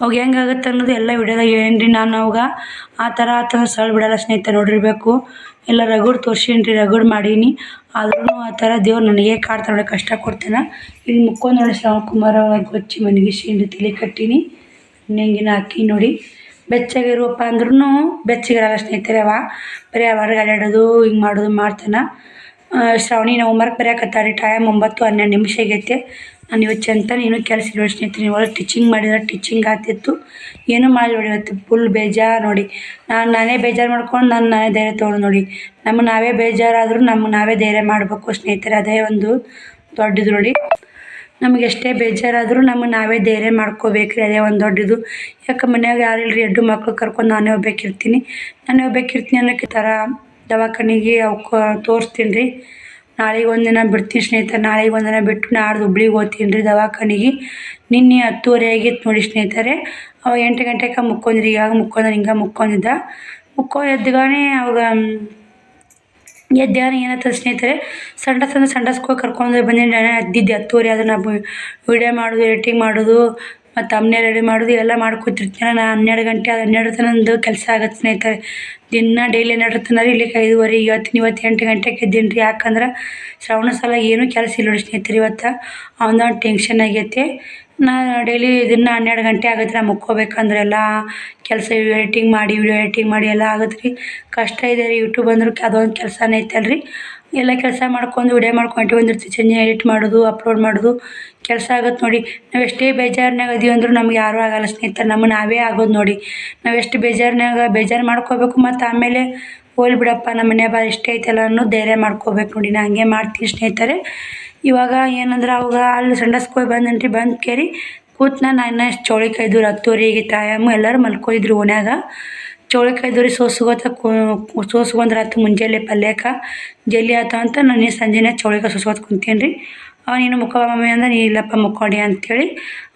ಅವಾಗ ಹೆಂಗಾಗತ್ತೆ ಅನ್ನೋದು ಎಲ್ಲ ವಿಡಿಯೋದಾಗ ಏನ್ರಿ ನಾನು ಅವಾಗ. ಆ ಥರ ಆ ಥರ ಸಳ್ ಬಿಡಲ್ಲ ಸ್ನೇಹಿತರೆ, ನೋಡಿರಬೇಕು. ಎಲ್ಲ ರಗಡ್ ತೋರ್ಸೀನಿ ರಗಡ್ ಮಾಡೀನಿ. ಆದ್ರೂ ಆ ಥರ ದೇವ್ರು ನನಗೆ ಕಾಡ್ತಾ ನೋಡಿ, ಕಷ್ಟ ಕೊಡ್ತೇನೆ. ಇಲ್ಲಿ ಮುಕ್ಕೊಂಡು ನೋಡಿ ಕುಮಾರ್ ಒಳಗೆ ಗೊಚ್ಚಿ ಮನಗಿಸೀನಿ ತಲೆ ಕಟ್ಟೀನಿ. ನೆಂಗಿನ ಹಾಕಿ ನೋಡಿ. ಬೆಚ್ಚಗಿರುವಪ್ಪ ಅಂದ್ರೂ ಬೆಚ್ಚಗಿರಲ್ಲ ಸ್ನೇಹಿತರೆ ಅವ. ಬರೀ ಹೊರಗೆ ಅಡ್ಡಾಡೋದು ಹಿಂಗೆ ಮಾಡೋದು ಮಾಡ್ತಾನೆ. ಶ್ರಾವಣಿ ನಾವು ಹೋಮ್ವರ್ಕ್ ಬರೆಯಕತ್ತಾಳೆ ಟೈಮ್ ಒಂಬತ್ತು ಹನ್ನೆರಡು ನಿಮಿಷ ಆಗೈತೆ. ನಾನು ಇವತ್ತು ಚಂತ, ನೀನು ಕೆಲಸ ಇರೋ ಸ್ನೇಹಿತರೆ? ಒಳಗೆ ಟೀಚಿಂಗ್ ಮಾಡಿದ್ರೆ ಟೀಚಿಂಗ್ ಆಗ್ತಿತ್ತು. ಏನೂ ನೋಡಿ ಇವತ್ತು? ಫುಲ್ ಬೇಜಾರು ನೋಡಿ. ನಾನು ನಾನೇ ಬೇಜಾರು ಮಾಡ್ಕೊಂಡು ನಾನು ನಾನೇ ಧೈರ್ಯ ತೊಗೊಂಡು ನೋಡಿ. ನಮಗೆ ನಾವೇ ಬೇಜಾರಾದರೂ ನಮ್ಗೆ ನಾವೇ ಧೈರ್ಯ ಮಾಡಬೇಕು ಸ್ನೇಹಿತರೆ. ಅದೇ ಒಂದು ದೊಡ್ಡದು ನೋಡಿ. ನಮಗೆ ಎಷ್ಟೇ ಬೇಜಾರಾದರೂ ನಮಗೆ ನಾವೇ ಧೈರ್ಯ ಮಾಡ್ಕೋಬೇಕು ರೀ ಅದೇ ಒಂದು ದೊಡ್ಡದು. ಯಾಕೆ ಮನ್ಯಾಗ ಯಾರು ಇಲ್ಲರಿ ಎರಡು ಮಕ್ಳು ಕರ್ಕೊಂಡು ನಾನೇ ಒಬ್ಬಾಕಿರ್ತೀನಿ ನಾನೇ ಒಬ್ಬಾಕಿರ್ತೀನಿ ಅನ್ನೋಕ್ಕೆ ಥರ ದವಾಖಾನಿಗೆ ಅವಕ್ಕೆ ತೋರಿಸ್ತೀನಿ ರೀ ನಾಳೆಗೆ ಒಂದಿನ ಬಿಡ್ತೀನಿ ಸ್ನೇಹಿತರೆ, ನಾಳೆಗೆ ಒಂದಿನ ಬಿಟ್ಟು ನಾಡ್ದು ಹುಬ್ಳಿಗೆ ಹೋಗ್ತೀನಿ ರೀ ದವಾಖಾನಿಗೆ. ನಿನ್ನೆ ಹತ್ತುವರೆ ಆಗಿತ್ತು ನೋಡಿ ಸ್ನೇಹಿತರೆ. ಅವಾಗ ಎಂಟು ಗಂಟೆಗೆ ಮುಕ್ಕೊಂದ್ರಿ ಈಗ ಮುಕ್ಕೊಂಡ್ರೆ ಹಿಂಗೆ ಮುಕ್ಕೊಂಡಿದ್ದ. ಮುಕ್ಕೋ ಎದ್ದುಗಾನೆ ಅವಾಗ ಎದ್ಯಾನ ಏನಾಯ್ತದ ಸ್ನೇಹಿತರೆ ಸಂಡಸ್ ಅಂದ್ರೆ ಸಂಡಸ್ಗೆ ಕರ್ಕೊಂಡು ಬಂದೀನಿ ಎದ್ದಿದ್ದೆ ಹತ್ತುವರೆ ಆದ್ರೆ ನಾ ವಿಡಿಯೋ ಮಾಡೋದು ಎಡಿಟಿಂಗ್ ಮಾಡೋದು, ಮತ್ತು ಅಮ್ಮನೇ ರೆಡಿ ಮಾಡೋದು ಎಲ್ಲ ಮಾಡ್ಕೊತಿರ್ತೀನಿ ನಾನು ಹನ್ನೆರಡು ಗಂಟೆ ಅದು ಹನ್ನೆರಡು ತನಂದು ನಂದು ಕೆಲಸ ಆಗತ್ತೆ ಸ್ನೇಹಿತರೆ. ದಿನ ಡೈಲಿ ಹನ್ನೆರಡು ತನಕ ಇಲ್ಲಿ ಐದುವರೆ, ಇವತ್ತಿನ ಇವತ್ತು ಎಂಟು ಗಂಟೆಗೆ ಎದ್ದೀನಿ ರೀ ಯಾಕಂದ್ರೆ ಶ್ರವಣ ಸಲ ಏನೂ ಕೆಲಸ ಇಲ್ಲ ನೋಡಿ ಸ್ನೇಹಿತರೆ ಇವತ್ತು. ಅವನ ಟೆನ್ಷನ್ ಆಗೈತೆ. ನಾ ಡೈಲಿ ದಿನ ಹನ್ನೆರಡು ಗಂಟೆ ಆಗತ್ತೆ ನಾ ಮುಕ್ಕೋಬೇಕಂದ್ರೆ ಎಲ್ಲ ಕೆಲಸ ಎಡಿಟಿಂಗ್ ಮಾಡಿ ವಿಡಿಯೋ ಎಡಿಟಿಂಗ್ ಮಾಡಿ ಎಲ್ಲ ಆಗತ್ತೆ ರೀ ಕಷ್ಟ ಇದೆ ರೀ ಯೂಟ್ಯೂಬ್ ಅಂದ್ರೆ ಅದೊಂದು ಕೆಲಸನೇ ಐತಲ್ಲ ರೀ ಎಲ್ಲ ಕೆಲಸ ಮಾಡ್ಕೊಂಡು ವಿಡಿಯೋ ಮಾಡ್ಕೊಂಡು ಬಂದಿರ್ತೀವಿ ಚೆನ್ನಾಗಿ ಎಡಿಟ್ ಮಾಡೋದು ಅಪ್ಲೋಡ್ ಮಾಡೋದು, ಕೆಲಸ ಆಗುತ್ತೆ ನೋಡಿ. ನಾವು ಎಷ್ಟೇ ಬೇಜಾರ್ನಾಗ ಅದೀವಿ ಅಂದರೂ ನಮ್ಗೆ ಯಾರೂ ಆಗಲ್ಲ ಸ್ನೇಹಿತರು ನಮ್ಮ ನಾವೇ ಆಗೋದು ನೋಡಿ. ನಾವು ಎಷ್ಟು ಬೇಜಾರ್ನಾಗ ಬೇಜಾರು ಮಾಡ್ಕೋಬೇಕು ಮತ್ತು ಆಮೇಲೆ ಹೋಲ್ ಬಿಡಪ್ಪ ನಮ್ಮ ಮನೆ ಬಾ ಇಷ್ಟೇ ಐತಲ್ಲ ಅನ್ನೋ ಧೈರ್ಯ ಮಾಡ್ಕೋಬೇಕು ನೋಡಿ. ನಾನು ಹಂಗೆ ಮಾಡ್ತೀನಿ ಸ್ನೇಹಿತರೆ. ಇವಾಗ ಏನಂದ್ರೆ ಅವಾಗ ಅಲ್ಲಿ ಸಂಡಸ್ಗೆ ಹೋಗಿ ಬಂದನ್ರಿ, ಬಂದು ಕೇರಿ ಕೂತು ನಾನು ಇನ್ನು ರೀ ಈಗ ತಾಯಮ್ಮ ಎಲ್ಲರೂ ಮಲ್ಕೊಂಡಿದ್ರು ಓಣ್ಯಾಗ. ಚೌಳಿಕಾಯ್ದು ರೀ ಸೋಸ್ಕೋತ ಸೋಸ್ಕೊಂಡ್ರೆ ಆತು ಮುಂಜಾನೆ ಪಲ್ಯಕ್ಕೆ ಜಲ್ಲಿ ಆಯ್ತು ಅಂತ ನಾನು ಸಂಜೆನೇ ಚೌಳಿಕಾಯಿ ಸೋಸ್ಕೋತ ಕುಂತೀನಿ ರೀ ಅವ ನೀನು ಮುಖ ಮಮ್ಮಿ ಅಂದ್ರೆ ನೀ ಇಲ್ಲಪ್ಪ ಮುಕ್ಕೊಂಡಿ ಅಂತೇಳಿ.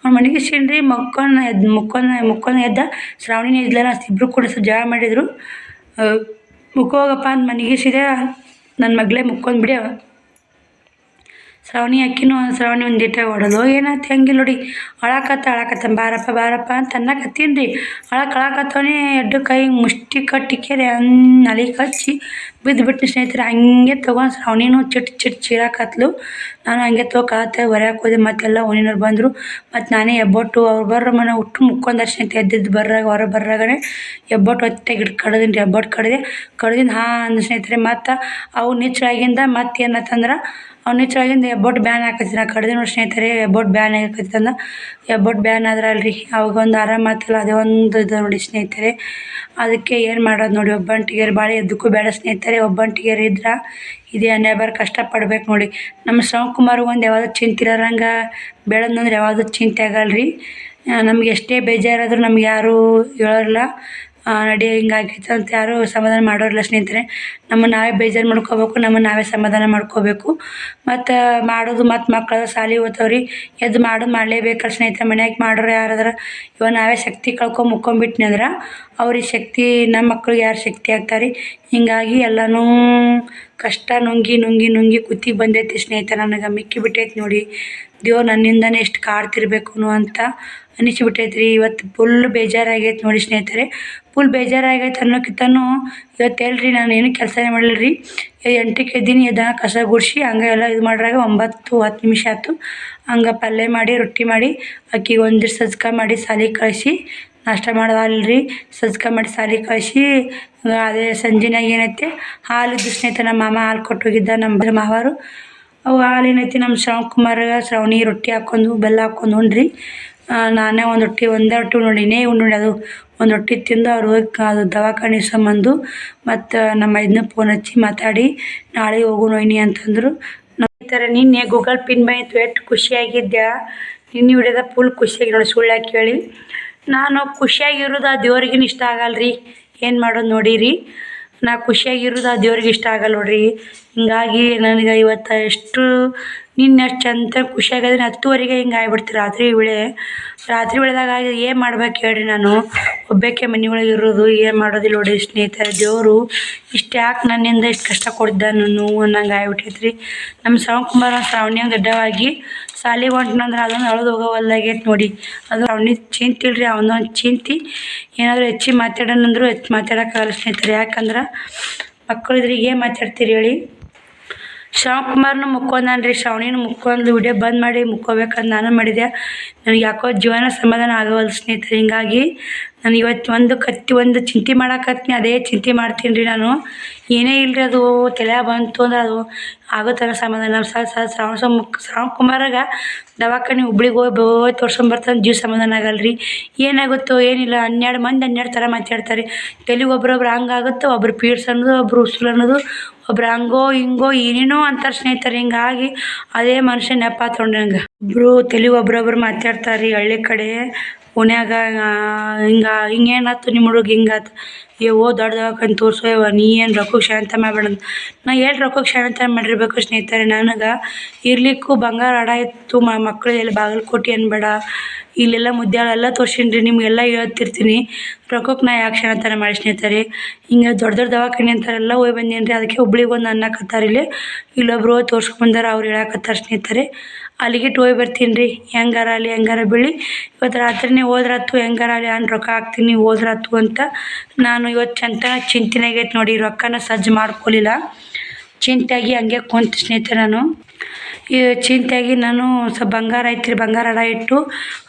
ಅವ್ನು ಮನೆಗೆ ರೀ ಮಕ್ಕೊಂಡು ಎದ್ದು ಮುಕ್ಕೊಂಡು ಮುಕ್ಕೊಂಡು ಎದ್ದ ಶ್ರಾವಣಿನೇ ಇದ್ಲಲ್ಲ ಇಬ್ಬರು ಕೂಡ ಸ್ವಲ್ಪ ಮಾಡಿದರು. ಮುಕ್ಕೋಗಪ್ಪ ಅಂತ ಮನಿಗಿಸಿದೆ ನನ್ನ ಮಗಳೇ ಮುಕ್ಕೊಂಡ್ ಶ್ರಾವಣಿ ಅಕ್ಕಿನೂ ಶ್ರಾವಣಿ ಒಂದು ಇಟ್ಟೆ ಹೊಡೆದು. ಏನಾಯ್ತು ಹಂಗಿಲ್ಲ ನೋಡಿ. ಅಳಕತ್ತ, ಅಳಾಕತ್ತ. ಬಾರಪ್ಪ ಬಾರಪ್ಪ ಅಂತ ಅನ್ನಕತ್ತೀನಿ ರೀ. ಅಳಕ್ಕೆ ಅಳಕತ್ತವನೇ ಎಡ್ಡು ಕೈ ಮುಷ್ಟಿ ಕಟ್ಟಿ ಕೇರಿ ನಲಿ ಕಚ್ಚಿ ಬಿದ್ದುಬಿಟ್ಟು ಸ್ನೇಹಿತರೆ. ಹಂಗೆ ತೊಗೊಂಡು ಶ್ರಾವಣಿನೂ ಚಿಟ್ ಚಿಟ್ ಚೀರಾಕತ್ಲು. ನಾನು ಹಂಗೆ ತೊಗೊಳತ್ತೆ ಹೊರಕ್ಕೆ ಹೋದೆ, ಮತ್ತೆಲ್ಲ ಓಣಿನವ್ರು ಬಂದರು. ಮತ್ತು ನಾನೇ ಎಬ್ಬೊಟ್ಟು, ಅವ್ರು ಬರ್ರ ಮನೆ ಉಟ್ಟು ಮುಕ್ಕೊಂದ ಸ್ನೇಹಿತ ಎದ್ದಿದ್ದು ಬರ್ರಾಗ, ಹೊರ ಬರ್ರಾಗನೆ ಎಬ್ಬೊಟ್ಟು ಹೊತ್ತಾಗಿ ಹಿಡ್ದು ಕಡ್ದಿನಿ ರೀ, ಎಬ್ಬೊಟ್ಟು ಕಡ್ದೆ. ಕಡ್ದಿನ ಹಾಂ ಅಂದ ಸ್ನೇಹಿತರೆ, ಮತ್ತು ಅವು ನಿಚ್ಚಳಾಗಿಂದ ಮತ್ತೆ ನಿಚ್ಚಳಾಗಿಂದ ಎಬ್ಬೊಟ್ಟು ಬ್ಯಾನ್ ಹಾಕತ್ತಿ ನಾ ಕಡ್ದೆ ನೋಡಿ ಸ್ನೇಹಿತರೆ ಎಬ್ಬೊಟ್ಟು ಬ್ಯಾನ್ ಆಗಕತ್ತಂದ ಎಬ್ಬೊಟ್ಟು ಬ್ಯಾನ್ ಆದ್ರಲ್ರಿ, ಅವಾಗ ಒಂದು ಆರಾಮ ಆತಲ್ಲ, ಅದೇ ಒಂದು ಇದು ನೋಡಿ ಸ್ನೇಹಿತರೆ. ಅದಕ್ಕೆ ಏನು ಮಾಡೋದು ನೋಡಿ, ಒಬ್ಬಂಟಿಗೆರು ಭಾಳ ಎದ್ದಕ್ಕೂ ಬೇಡ ಸ್ನೇಹಿತರೆ. ಒಬ್ಬಂಟಿಗೆರು ಇದ್ರೆ ಇದೇ ಅನ್ಯಾಯ ಬಾರ ಕಷ್ಟಪಡ್ಬೇಕು ನೋಡಿ. ನಮ್ಮ ಶ್ರವಣ್ ಒಂದು ಯಾವುದು ಚಿಂತೆ ಇರೋರಂಗೆ ಬೆಳೆದ್ನಂದ್ರೆ ಯಾವುದು ಚಿಂತೆ ಆಗಲ್ರಿ. ನಮ್ಗೆ ಎಷ್ಟೇ ಬೇಜಾರಾದರೂ ನಮ್ಗೆ ಯಾರೂ ಹೇಳೋರಿಲ್ಲ. ನಡಿ ಹಿಂಗಾಗೈತೆ ಅಂತ ಯಾರೂ ಸಮಾಧಾನ ಮಾಡೋರಿಲ್ಲ ಸ್ನೇಹಿತರೆ ನಮ್ಮನ್ನು ನಾವೇ ಬೇಜಾರು ಮಾಡ್ಕೋಬೇಕು ನಮ್ಮನ್ನು ನಾವೇ ಸಮಾಧಾನ ಮಾಡ್ಕೋಬೇಕು. ಮತ್ತು ಮಾಡೋದು ಮತ್ತು ಮಕ್ಕಳು ಶಾಲೆ ಹೋಗ್ತಾವ್ ರೀ ಎದ್ದು ಮಾಡೋದು ಮಾಡಲೇಬೇಕಲ್ಲ ಸ್ನೇಹಿತರೆ ಮನ್ಯಾಗ ಮಾಡೋರು ಯಾರಾದ್ರೆ. ಇವಾಗ ನಾವೇ ಶಕ್ತಿ ಕಳ್ಕೊಂಡು ಮುಕ್ಕೊಂಬಿಟ್ನಿ ಅಂದ್ರೆ ಅವ್ರಿಗೆ ಶಕ್ತಿ, ನಮ್ಮ ಮಕ್ಳಿಗೆ ಯಾರು ಶಕ್ತಿ ಆಗ್ತಾರೆ? ರೀ ಹೀಗಾಗಿ ಎಲ್ಲನೂ ಕಷ್ಟ ನುಂಗಿ ನುಂಗಿ ನುಂಗಿ ಕುತ್ತಿಗೆ ಬಂದೈತಿ ಸ್ನೇಹಿತ, ನನಗೆ ಮಿಕ್ಕಿ ಬಿಟ್ಟೈತೆ ನೋಡಿ. ದೇವ್ರು ನನ್ನಿಂದನೇ ಎಷ್ಟು ಕಾಡ್ತಿರ್ಬೇಕು ಅಂತ ಅನಿಸ್ಬಿಟ್ಟೈತೆ ರೀ. ಇವತ್ತು ಫುಲ್ ಬೇಜಾರಾಗೈತೆ ನೋಡಿ ಸ್ನೇಹಿತರೆ. ಫುಲ್ ಬೇಜಾರಾಗೈತೆ ಅನ್ನೋಕ್ಕಿಂತನೂ ಇವತ್ತು ಎಲ್ರಿ ನಾನು ಏನು ಕೆಲಸನೇ ಮಾಡಲಿರಿ ಎಂಟಕ್ಕೆ ಎದ್ದೀನಿ ಎದ ಕಸ ಗುಡಿಸಿ, ಹಂಗೆ ಎಲ್ಲ ಇದು ಮಾಡ್ರಾಗ ಒಂಬತ್ತು, ಹತ್ತು ನಿಮಿಷ ಆಯ್ತು. ಹಂಗೆ ಪಲ್ಯ ಮಾಡಿ, ರೊಟ್ಟಿ ಮಾಡಿ ಆಕಿಗೆ ಒಂದಿಷ್ಟು ಸಜ್ಕ ಮಾಡಿ, ಸಾಲಿಗೆ ಕಳಿಸಿ ನಾಷ್ಟ ಮಾಡೋದಲ್ರಿ ಸಜ್ಕ ಮಾಡಿ ಸಾಲಿ ಕಳಿಸಿ. ಅದೇ ಸಂಜೆನಾಗ ಏನೈತೆ? ಹಾಲಿದ್ದು ಸ್ನೇಹಿತ ನಮ್ಮ ಮಾಮ ಹಾಲು ಕೊಟ್ಟೋಗಿದ್ದ ನಮ್ಮ ಮಾವರು. ಅವು ಹಾಲು ಏನೈತಿ ನಮ್ಮ ಶ್ರವಣ್ ಶ್ರವಣಿ ರೊಟ್ಟಿ ಹಾಕ್ಕೊಂಡು ಬೆಲ್ಲ ಹಾಕ್ಕೊಂಡು ಉಂಡ್ರಿ. ನಾನೇ ಒಂದು ರೊಟ್ಟಿ, ಒಂದೇ ರೊಟ್ಟಿ ಉಂಡೀನಿ. ಉಂಡು ಅದು ಒಂದು ರೊಟ್ಟಿ ತಿಂದು ಅವ್ರು ಹೋಗಿ ಅದು ದವಾಖಾನೆ ಸಂಬಂಧು ಮತ್ತು ನಮ್ಮ ಇದನ್ನ ಫೋನ್ ಹಚ್ಚಿ ಮಾತಾಡಿ, ನಾಳೆ ಹೋಗೋಣ ವೈನಿ ಅಂತಂದರು. ಈ ಥರ ನಿನ್ನೆ ಗೂಗಲ್ ಪಿನ್ ಬಂದಿತ್ತು ಎಷ್ಟು ಖುಷಿಯಾಗಿದ್ದೆ ನಿನ್ನೆ ಹಿಡಿದ ಫುಲ್ ಖುಷಿಯಾಗಿ ನೋಡಿ ಸುಳ್ಳು ಹಾಕಿ ಹೇಳಿ ನಾನು ಖುಷಿಯಾಗಿರೋದು ಆ ದೇವ್ರಿಗಿನ ಇಷ್ಟ ಆಗಲ್ಲ ರೀ ಏನು ಮಾಡೋದು ನೋಡಿರಿ. ನಾ ಖುಷಿಯಾಗಿರೋದು ಆ ದೇವ್ರಿಗೆ ಇಷ್ಟ ಆಗಲ್ಲ ನೋಡಿರಿ. ಹಿಂಗಾಗಿ ನನಗೆ ಇವತ್ತು ಎಷ್ಟು ನಿನ್ನೆ ಅಷ್ಟು ಚಂದ ಖುಷಿಯಾಗದೀನಿ ಹತ್ತುವರೆಗೆ ಹಿಂಗೆ ಆಗ್ಬಿಡ್ತು ರಾತ್ರಿ ವೇಳೆ. ರಾತ್ರಿ ವೇಳೆದಾಗ ಏನು ಮಾಡ್ಬೇಕು ಹೇಳ್ರಿ ನಾನು? ಒಬ್ಬಾಕೆ ಮನೆ ಒಳಗೆ ಇರೋದು ಏನು ಮಾಡೋದಿಲ್ಲ ನೋಡಿ ಸ್ನೇಹಿತರೆ, ದೇವರು ಇಷ್ಟು ಯಾಕೆ ನನ್ನಿಂದ ಇಷ್ಟು ಕಷ್ಟ ಕೊಟ್ಟಿದ್ದಾನು ಅನ್ನಂಗೆ ಆಗ್ಬಿಟ್ಟೈತೆ ರೀ ನಮ್ಮ ಶ್ರವಣಕುಮಾರ ಶ್ರಾವಣಿಯ ದೊಡ್ಡವಾಗಿ ಸಾಲಿಗೆ ಹೊಂಟ್ನಂದ್ರೆ ಅದೊಂದು ಅಳದು ಹೋಗೋವಲ್ದಾಗೈತೆ ನೋಡಿ. ಅದು ಅವನಿ ಚಿಂತಿ ಇಲ್ರಿ, ಅವನೊಂದು ಚಿಂತಿ. ಏನಾದರೂ ಹೆಚ್ಚಿಗೆ ಮಾತಾಡೋಣಂದ್ರು ಹೆಚ್ಚು ಮಾತಾಡೋಕ್ಕಾಗಲ್ಲ ಸ್ನೇಹಿತರೆ. ಯಾಕಂದ್ರೆ ಮಕ್ಕಳಿದ್ರಿಗೆ ಏನು ಮಾತಾಡ್ತೀರಿ ಹೇಳಿ? ಶ್ರವಣಕುಮಾರ್ನು ಮುಕ್ಕೊಂದಾನ ರೀ, ಶ್ರಾವಣಿನೂ ಮುಕ್ಕೊಂಡು ವಿಡಿಯೋ ಬಂದ್ ಮಾಡಿ ಮುಕ್ಕೋಬೇಕಂತ ನಾನು ಮಾಡಿದೆ. ನನಗೆ ಯಾಕೋ ಜೀವನ ಸಮಾಧಾನ ಆಗವಲ್ದು ಸ್ನೇಹಿತರೆ, ಹಿಂಗಾಗಿ ನಾನು ಇವತ್ತು ಒಂದು ಕತ್ತಿ ಒಂದು ಚಿಂತೆ ಮಾಡಾಕತ್ನಿ ಅದೇ ಚಿಂತೆ ಮಾಡ್ತೀನಿ ರೀ ನಾನು. ಏನೇ ಇಲ್ಲರಿ ಅದು, ತಲೆ ಬಂತು ಅಂದ್ರೆ ಅದು ಆಗೋ ಥರ ಸಮಾಧಾನ. ನಮ್ಮ ಸ ಸಾ ಶ್ರಾವಣ ಕುಮಾರಾಗ ದವಾಖಾನೆ ಹುಬ್ಳಿಗೆ ಹೋಗಿ ತೋರ್ಸ್ಕೊಂಬರ್ತಾನೆ ಜೀವ ಸಮಾಧಾನ ಆಗಲ್ಲ ರೀ ಏನಾಗುತ್ತೋ ಏನಿಲ್ಲ, ಹನ್ನೆರಡು ಮಂದಿ ಹನ್ನೆರಡು ಥರ ಮಾತಾಡ್ತಾರೆ. ತಲೆಗೆ ಒಬ್ರೊಬ್ರು ಹಂಗಾಗುತ್ತೆ ಒಬ್ರು ಪೀಡ್ಸ್ ಅನ್ನೋದು ಒಬ್ರು ಉಸುಲು ಅನ್ನೋದು, ಒಬ್ರು ಹಂಗೋ ಹಿಂಗೋ ಏನೇನೋ ಅಂತಾರೆ ಸ್ನೇಹಿತರೆ, ಹಿಂಗಾಗಿ ಅದೇ ಮನುಷ್ಯ ನೆಪ ತೊಗೊಂಡಂಗೆ ಒಬ್ಬರು ಇಬ್ಬರು ತಲೆ ಒಬ್ರೊಬ್ರು ಮಾತಾಡ್ತಾರೆ ರೀ ಹಳ್ಳಿ ಕಡೆ. ಓಣ್ಯಾಗ ಹಿಂಗೆ ಹಿಂಗೇನಾಯ್ತು ನಿಮ್ಮ ಹುಡುಗ ಹಿಂಗಾತು ಓ, ದೊಡ್ಡ ದವಾಖಾನೆ ತೋರಿಸೋ ಯವ್ವ ನೀ ಏನು ರೊಕ್ಕಕ್ಕೆ ಶಾಂತ ಮಾಡ್ಬೇಡ ನಾ ಎಲ್ಲಿ ರೊಕ್ಕಕ್ಕೆ ಶಾಂತ ಮಾಡಿರ್ಬೇಕು ಸ್ನೇಹಿತರೆ, ನನಗೆ ಇರ್ಲಿಕ್ಕೂ ಬಂಗಾರ ಅಡ ಇತ್ತು ಮಕ್ಕಳು ಎಲ್ಲಿ ಬಾಗಲಕೋಟೆ ಅನ್ಬೇಡ. ಇಲ್ಲೆಲ್ಲ ಮುದ್ದ್ಯಾಳ ಎಲ್ಲ ತೋರ್ಸಿನ್ರಿ ನಿಮಗೆಲ್ಲ ಹೇಳ್ತಿರ್ತೀನಿ. ರೊಕ್ಕಕ್ಕೆ ನಾ ಯಾಕೆ ಶಾಣತನ ಮಾಡಿ ಸ್ನೇಹಿತರೆ? ಹಿಂಗೆ ದೊಡ್ಡ ದೊಡ್ಡ ದವಾಖಾನೆ ಅಂತಾರೆಲ್ಲ ಹೋಗಿ ಬಂದೀನಿ ರೀ ಅದಕ್ಕೆ ಹುಬ್ಳಿಗೆ ಒಂದು ಅನ್ನಕತ್ತಾರೆ ಇಲ್ಲಿ. ಇಲ್ಲೊಬ್ರು ಹೋಗಿ ತೋರ್ಸ್ಕೊಂಬಂದಾರ ಅವ್ರು ಹೇಳಕತ್ತಾರೆ ಸ್ನೇಹಿತರೆ. ಅಲ್ಲಿಗಿಟ್ಟು ಹೋಗಿ ಬರ್ತೀನಿ ರೀ. ಹೆಂಗಾರ ಅಲ್ಲಿ, ಹೆಂಗಾರ ಬೀಳಿ. ಇವತ್ತು ರಾತ್ರಿನೇ ಹೋದ್ರಾತು ಹೆಂಗಾರ ಅಲ್ಲಿ ಅನ್ ರೊಕ್ಕ ಹಾಕ್ತೀನಿ ಹೋದ್ರಾತು ಅಂತ. ನಾನು ಇವತ್ತು ಚಂತನ ಚಿಂತೆನಾಗೈತೆ ನೋಡಿ, ರೊಕ್ಕನ ಸಜ್ಜು ಮಾಡ್ಕೊಳ್ಳಿಲ್ಲ ಚಿಂತೆಯಾಗಿ ಹಂಗೆ ಕುಂತು ಸ್ನೇಹಿತರೆ ನಾನು. ಈ ಚಿಂತೆಯಾಗಿ ನಾನು ಸ್ವಲ್ಪ ಬಂಗಾರ ಐತ್ರಿ ಬಂಗಾರ ಅಡ ಇಟ್ಟು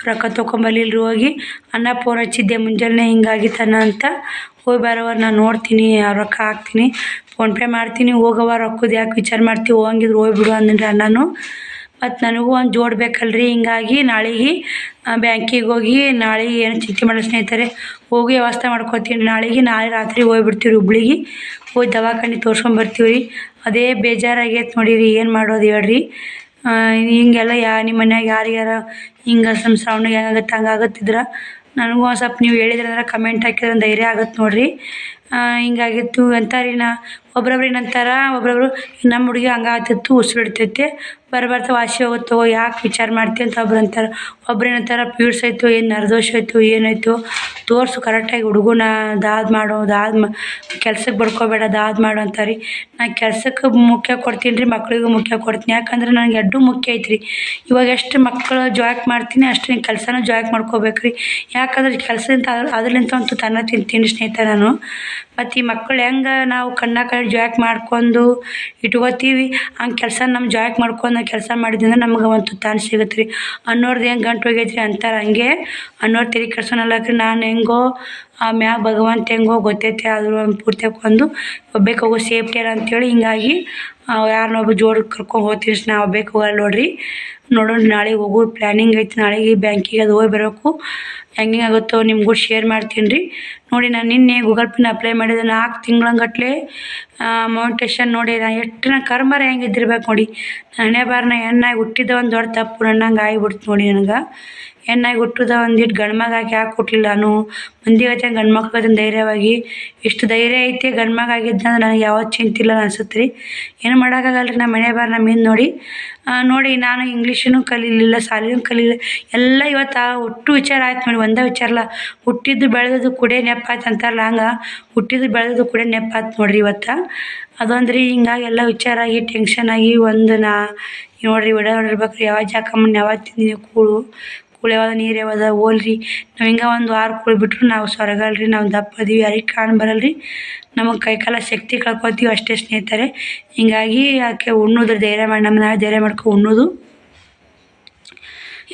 ರೊಕ್ಕ ತೊಗೊಂಬಲ್ಲಿಲ್ರಿ ಹೋಗಿ. ಅನ್ನ ಫೋನ್ ಹಚ್ಚಿದ್ದೆ, ಮುಂಜಾನೆ ಹಿಂಗಾಗಿತ್ತಣ್ಣ ಅಂತ. ಹೋಗಿ ಬರೋವ ನಾನು ನೋಡ್ತೀನಿ ರೊಕ್ಕ ಹಾಕ್ತೀನಿ. ಫೋನ್ಪೇ ಮಾಡ್ತೀನಿ, ಹೋಗವ್ವ ರೊಕ್ಕದ ಯಾಕೆ ವಿಚಾರ ಮಾಡ್ತೀವಿ ಹೋಗಂಗಿದ್ರೆ ಹೋಗ್ಬಿಡು ಅಂದ್ರೆ ಅಣ್ಣನು. ಮತ್ತು ನನಗೂ ಒಂದು ಜೋಡಿ ಬೇಕಲ್ರಿ, ಹಿಂಗಾಗಿ ನಾಳೆಗೆ ಬ್ಯಾಂಕಿಗೆ ಹೋಗಿ ನಾಳೆ ಏನು ಚಿಂತೆ ಮಾಡಲ್ಲ ಸ್ನೇಹಿತರೆ. ಹೋಗಿ ವ್ಯವಸ್ಥೆ ಮಾಡ್ಕೊತೀನಿ. ನಾಳೆಗೆ ನಾಳೆ ರಾತ್ರಿ ಹೋಗ್ಬಿಡ್ತೀವಿ ಹುಬ್ಳಿಗೆ. ಹೋಗಿ ದವಾಖಾನೆ ತೋರ್ಸ್ಕೊಂಬರ್ತೀವಿ ರೀ ಅದೇ ಬೇಜಾರಾಗೈತೆ ನೋಡಿರಿ, ಏನು ಮಾಡೋದು ಹೇಳ್ರಿ. ಹಿಂಗೆಲ್ಲ ಯಾ ನಿಮ್ಮ ಮನ್ಯಾಗ ಯಾರಿಗಾರ ಹಿಂಗೆ ನಮ್ಮ ಶ್ರಾವಣಿಗೆ ಹೆಂಗಾಗತ್ತೆ ಹಂಗಾಗತ್ತಿದ್ರೆ ನನಗೂ ಒಂದು ಸ್ವಲ್ಪ ನೀವು ಹೇಳಿದ್ರಂದ್ರೆ ಕಮೆಂಟ್ ಹಾಕಿದ್ರೆ ಧೈರ್ಯ ಆಗತ್ತೆ ನೋಡಿರಿ. ಹಿಂಗಾಗಿತ್ತು. ಅಂತಾರೆ ನಾ ಒಬ್ರೊಬ್ರು ಏನಂತಾರೆ ಒಬ್ಬೊಬ್ರು ನಮ್ಮ ಹುಡುಗಿ ಹಂಗೆ ಆಗ್ತಿತ್ತು ಉಸಿರು ಹಿಡಿತೈತೆ ಬರ ಬರ್ತಾ ವಾಸಿ ಹೋಗುತ್ತೋ ಯಾಕೆ ವಿಚಾರ ಮಾಡ್ತಿ? ಅಂತ ಒಬ್ರು ಅಂತಾರೆ. ಒಬ್ರು ಏನಂತಾರೆ ಪೀಡ್ಸ್ ಆಯಿತು, ಏನು ನರದೋಷ ಆಯಿತು ಏನಾಯಿತು ತೋರಿಸು ಕರೆಕ್ಟಾಗಿ ಹುಡುಗನ, ದಾದ್ ಮಾಡು, ದಾದ್ ಮ ಕೆಲ್ಸಕ್ಕೆ ಬಡ್ಕೋಬೇಡ, ದಾದ್ ಮಾಡು ಅಂತಾರೆ ನಾ ಕೆಲ್ಸಕ್ಕೆ ಮುಖ್ಯ ಕೊಡ್ತೀನಿ ರೀ, ಮಕ್ಳಿಗೂ ಮುಖ್ಯ ಕೊಡ್ತೀನಿ. ಯಾಕಂದ್ರೆ ನನಗೆ ಎರಡೂ ಮುಖ್ಯ ಐತ್ರಿ. ಇವಾಗ ಎಷ್ಟು ಮಕ್ಕಳು ಜಾಯ್ಕ್ ಮಾಡ್ತೀನಿ, ಅಷ್ಟು ಕೆಲಸನೂ ಜಾಯ್ಕ್ ಮಾಡ್ಕೋಬೇಕು ರೀ. ಯಾಕಂದ್ರೆ ಕೆಲಸದಿಂದ ಅದ್ರಲ್ಲಿಂತ ಅಂತೂ ತನ್ನ ತಿಂತೀನಿ ಸ್ನೇಹಿತ ನಾನು. ಮತ್ತು ಈ ಮಕ್ಳು ಹೆಂಗೆ ನಾವು ಕಣ್ಣ ಕಣ್ಣು ಜಾಯ್ಕ್ ಮಾಡ್ಕೊಂಡು ಇಟ್ಕೋತೀವಿ. ಹಂಗೆ ಕೆಲಸ ನಮ್ಮ ಜಾಯ್ಕ್ ಮಾಡ್ಕೊಂಡು ಕೆಲಸ ಮಾಡಿದ್ರಿಂದ ನಮ್ಗೆ ಒಂದು ತಾನು ಸಿಗುತ್ತೆ ರೀ ಅನ್ನೋರ್ದು ಹೆಂಗೆ ಗಂಟು ಹೋಗೈತೆ ರೀ ಅಂತಾರೆ ಹಂಗೆ. ಅನ್ನೋರು ತೆರಿ ಕೆಡ್ಸೋನಲ್ಲಕ ರೀ ನಾನು ಹೆಂಗೋ, ಆ ಮ್ಯಾಗ ಭಗವಂತ ಹೆಂಗೋ ಗೊತ್ತೈತೆ, ಆದರೂ ಪೂರ್ತಿ ಹಾಕೊಂಡು ಒಬ್ಬೇಕು ಹೋಗೋ ಸೇಫ್ಟಿ ಅಲ್ಲ ಅಂತೇಳಿ ಹಿಂಗಾಗಿ ಯಾರನ್ನ ಒಬ್ಬ ಜೋಡಿ ಕರ್ಕೊಂಡು ಹೋಗ್ತೀನಿ ನಾವು ಒಬ್ಬೇಕು ಹೋಗಲ್ಲ ನೋಡಿರಿ. ನೋಡೋಣ, ನಾಳೆಗೆ ಹೋಗೋ ಪ್ಲ್ಯಾನಿಂಗ್ ಐತೆ, ನಾಳೆಗೆ ಬ್ಯಾಂಕಿಗೆ ಅದು ಹೋಗಿ ಬರಬೇಕು. ಹೆಂಗೆ ಆಗುತ್ತೋ ನಿಮಗೂ ಶೇರ್ ಮಾಡ್ತೀನಿ ರೀ. ನೋಡಿ, ನಾನು ನಿನ್ನೆ ಗೂಗಲ್ ಪಿನ ಅಪ್ಲೈ ಮಾಡಿದೆ ನಾಲ್ಕು ತಿಂಗಳಂಗಟ್ಲೆ ಮೌಂಟೇಶನ್ ನೋಡಿ ನಾನು ಎಷ್ಟು ನಾ ಕರ್ಮರ ಹೆಂಗೆ ಇದ್ದಿರ್ಬೇಕು ನೋಡಿ. ಹಣೆ ಬಾರನ ಹೆಣ್ಣಾಗಿ ಹುಟ್ಟಿದ ಒಂದು ದೊಡ್ಡ ತಪ್ಪು ನನ್ನಂಗೆ ಆಗ್ಬಿಡ್ತು ನೋಡಿ ನನಗೆ. ಹೆಣ್ಣಾಗಿ ಹುಟ್ಟಿದ ಒಂದಿಟ್ಟು ಗಂಡು ಮಗ ಆಗಿ ಯಾಕೆ ಹುಟ್ಟಲಿಲ್ಲ ನಾನು ಮಂದಿ ಗತೆ ಗಂಡು ಮಕ್ಳು ಧೈರ್ಯವಾಗಿ, ಇಷ್ಟು ಧೈರ್ಯ ಐತಿ ಗಂಡು ಮಗ ಆಗಿದ್ದಂದ್ರೆ ನನಗೆ ಯಾವತ್ತು ಚಿಂತಿಲ್ಲ ಅನ್ಸುತ್ತೆ ರೀ ಏನು ಮಾಡೋಕ್ಕಾಗಲ್ಲ ರೀ ನಮ್ಮ ಮನೆ ಬಾರ್ ನಮ್ಮ ನೋಡಿ. ನೋಡಿ, ನಾನು ಇಂಗ್ಲೀಷನ್ನು ಕಲೀಲಿಲ್ಲ ಶಾಲೆನೂ ಕಲೀಲಿಲ್ಲ, ಎಲ್ಲ ಇವತ್ತು ಒಟ್ಟು ವಿಚಾರ ಆಯ್ತು ನೋಡಿ, ಒಂದೇ ವಿಚಾರಲ್ಲ ಹುಟ್ಟಿದ್ದು ಬೆಳೆದದ್ದು ಕುಡೆ ನೆಪ್ಪಾಯ್ತು ಅಂತಾರಲ್ಲ ಹಂಗೆ, ಹುಟ್ಟಿದ್ದು ಬೆಳೆದದ್ದು ಕುಡೆ ನೆಪ್ಪಾಯ್ತು ನೋಡಿರಿ ಇವತ್ತು. ಅದೊಂದು ರೀ ಹಿಂಗಾಗಿ ಎಲ್ಲ ವಿಚಾರ ಆಗಿ ಟೆನ್ಷನ್ ಆಗಿ, ಒಂದು ನಾ, ನೋಡಿರಿ ರೀ ಯಾವಾಗ ಜಾಕಮ್ಮನ ಯಾವಾಗ ತಿಂದಿನಿ ಕೂಳು. ಕೂಳು ನೀರೆವಾದ ಹೋಲ್ರಿ. ನಾವು ಹಿಂಗೆ ಒಂದು ವಾರ ಕುಳಿಬಿಟ್ರು, ನಾವು ಸೊರಗಲ್ಲ ರೀ ನಾವು ದಪ್ಪ ಅದೀವಿ ಯಾರಿಗೆ ಕಾಣ್ ಬರಲ್ರಿ. ನಮಗೆ ಕೈಕಾಲ ಶಕ್ತಿ ಕಳ್ಕೊತೀವಿ ಅಷ್ಟೇ ಸ್ನೇಹಿತರೆ. ಹಿಂಗಾಗಿ ಆಕೆ ಉಣ್ಣೋದ್ರ, ಧೈರ್ಯ ಮಾಡಿ, ನಮ್ಮ ನಾವೇ ಧೈರ್ಯ ಮಾಡ್ಕೊ ಉಣ್ಣೋದು.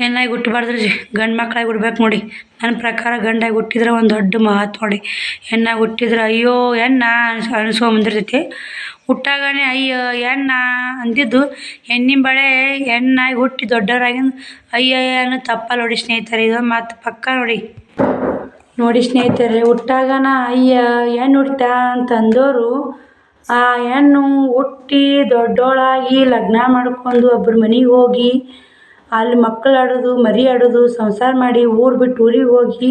ಹೆಣ್ಣಾಗಿ ಹುಟ್ಟಬಾರ್ದ್ರಿ ಗಂಡು ಮಕ್ಳಾಗಿ ಹುಡ್ಬೇಕು ನೋಡಿ. ನನ್ನ ಪ್ರಕಾರ ಗಂಡಾಗಿ ಹುಟ್ಟಿದ್ರೆ ಒಂದು ದೊಡ್ಡ ಮಹತ್ವ ನೋಡಿ. ಹೆಣ್ಣಾಗಿ ಹುಟ್ಟಿದ್ರೆ ಅಯ್ಯೋ, ಹೆಣ್ಣ ಅನ್ಸೋ ಅನ್ಸ್ಕೊಂಬಂದಿರ್ತೈತಿ ಹುಟ್ಟಾಗನೇ ಅಯ್ಯೋ ಹೆಣ್ಣ ಅಂದಿದ್ದು. ಹೆಣ್ಣಿನ ಬಳೆ ಹೆಣ್ಣಾಗಿ ಹುಟ್ಟಿ ದೊಡ್ಡವರಾಗಿಂದ ಅಯ್ಯಯ್ಯ ಅನ್ನೋ ತಪ್ಪಲ್ಲ ನೋಡಿ ಸ್ನೇಹಿತರೆ, ಇದು ಮತ್ತು ಪಕ್ಕ ನೋಡಿ. ನೋಡಿ ಸ್ನೇಹಿತರೆ ಹುಟ್ಟಾಗನ ಅಯ್ಯ ಹೆಣ್ಣು ಹುಟ್ಟ ಅಂತಂದವರು ಆ ಹೆಣ್ಣು ಹುಟ್ಟಿ ದೊಡ್ಡೋಳಾಗಿ ಲಗ್ನ ಮಾಡ್ಕೊಂಡು ಒಬ್ಬರ ಮನೆಗೆ ಹೋಗಿ, ಅಲ್ಲಿ ಮಕ್ಕಳು ಆಡೋದು ಮರಿ ಆಡೋದು ಸಂಸಾರ ಮಾಡಿ ಊರು ಬಿಟ್ಟು ಊರಿಗೆ ಹೋಗಿ,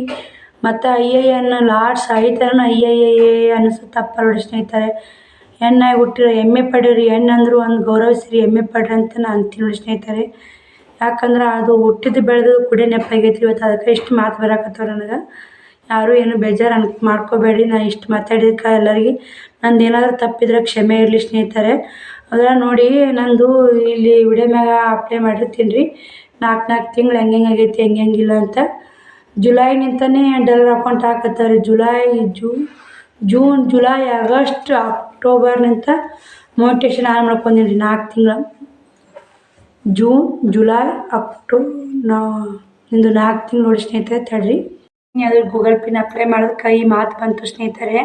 ಮತ್ತು ಅಯ್ಯಯ್ಯನ ಅನ್ನೋ ಲಾಸ್ಟ್ ಅಯ್ಯಯ್ಯ ಅನ್ನಿಸುತ್ತಪ್ಪ ನೋಡಿ ಸ್ನೇಹಿತರೆ. ಹೆಣ್ಣಾಗಿ ಹುಟ್ಟಿರೋ ಹೆಮ್ಮೆ ಪಡೀರಿ ಹೆಣ್ಣಂದ್ರು ಒಂದು ಗೌರವಿಸ್ರಿ ಹೆಮ್ಮೆ ಪಡ್ರಿ ಅಂತ ನಾನು ಅಂತೀನಿ ನೋಡಿ ಸ್ನೇಹಿತರೆ. ಯಾಕಂದ್ರೆ ಅದು ಹುಟ್ಟಿದ್ದು ಬೆಳೆದು ಕುಡಿಯೋ ನೆಪಾಗೈತಿ ಇವತ್ತು. ಅದಕ್ಕೆ ಇಷ್ಟು ಮಾತು ಬರಾಕತ್ತಾವ ನನಗೆ. ಯಾರೂ ಏನು ಬೇಜಾರು ಅನ್ ಮಾಡ್ಕೋಬೇಡಿ ನಾನು ಇಷ್ಟು ಮಾತಾಡಿದ್ದಕ್ಕೆ ಎಲ್ಲರಿಗೆ. ನಂದು ಏನಾದರೂ ತಪ್ಪಿದ್ರೆ ಕ್ಷಮೆ ಇರಲಿ ಸ್ನೇಹಿತರೆ. ಅದರ ನೋಡಿ ನಂದು ಇಲ್ಲಿ ವಿಡಿಯೋ ಮ್ಯಾಗ ಅಪ್ಲೈ ಮಾಡಿರ್ತೀನಿ ರೀ ನಾಲ್ಕು ನಾಲ್ಕು ತಿಂಗಳು ಹೆಂಗೆ ಆಗೈತಿ ಹೆಂಗೆ ಹೆಂಗಿಲ್ಲ ಅಂತ. ನಿಂತಾನೆ dollar account ಹಾಕತ್ತಾರೆ July June June July August ಅಕ್ಟೋಬರ್ನಿಂದ motivation on ಮಾಡ್ಕೊಂಡಿನಿ ನಾಲ್ಕು ತಿಂಗಳು. ಜೂನ್ ಜುಲೈ ಅಕ್ಟೋ ನಾ, ನಿಂದು ನಾಲ್ಕು ತಿಂಗಳು ನೋಡಿ ಸ್ನೇಹಿತರೆ, ತಡ್ರಿ. ಅದು ಗೂಗಲ್ ಪಿನ್ ಅಪ್ಲೈ ಮಾಡೋದು ಕೈ, ಮಾತು ಬಂತು ಸ್ನೇಹಿತರೆ.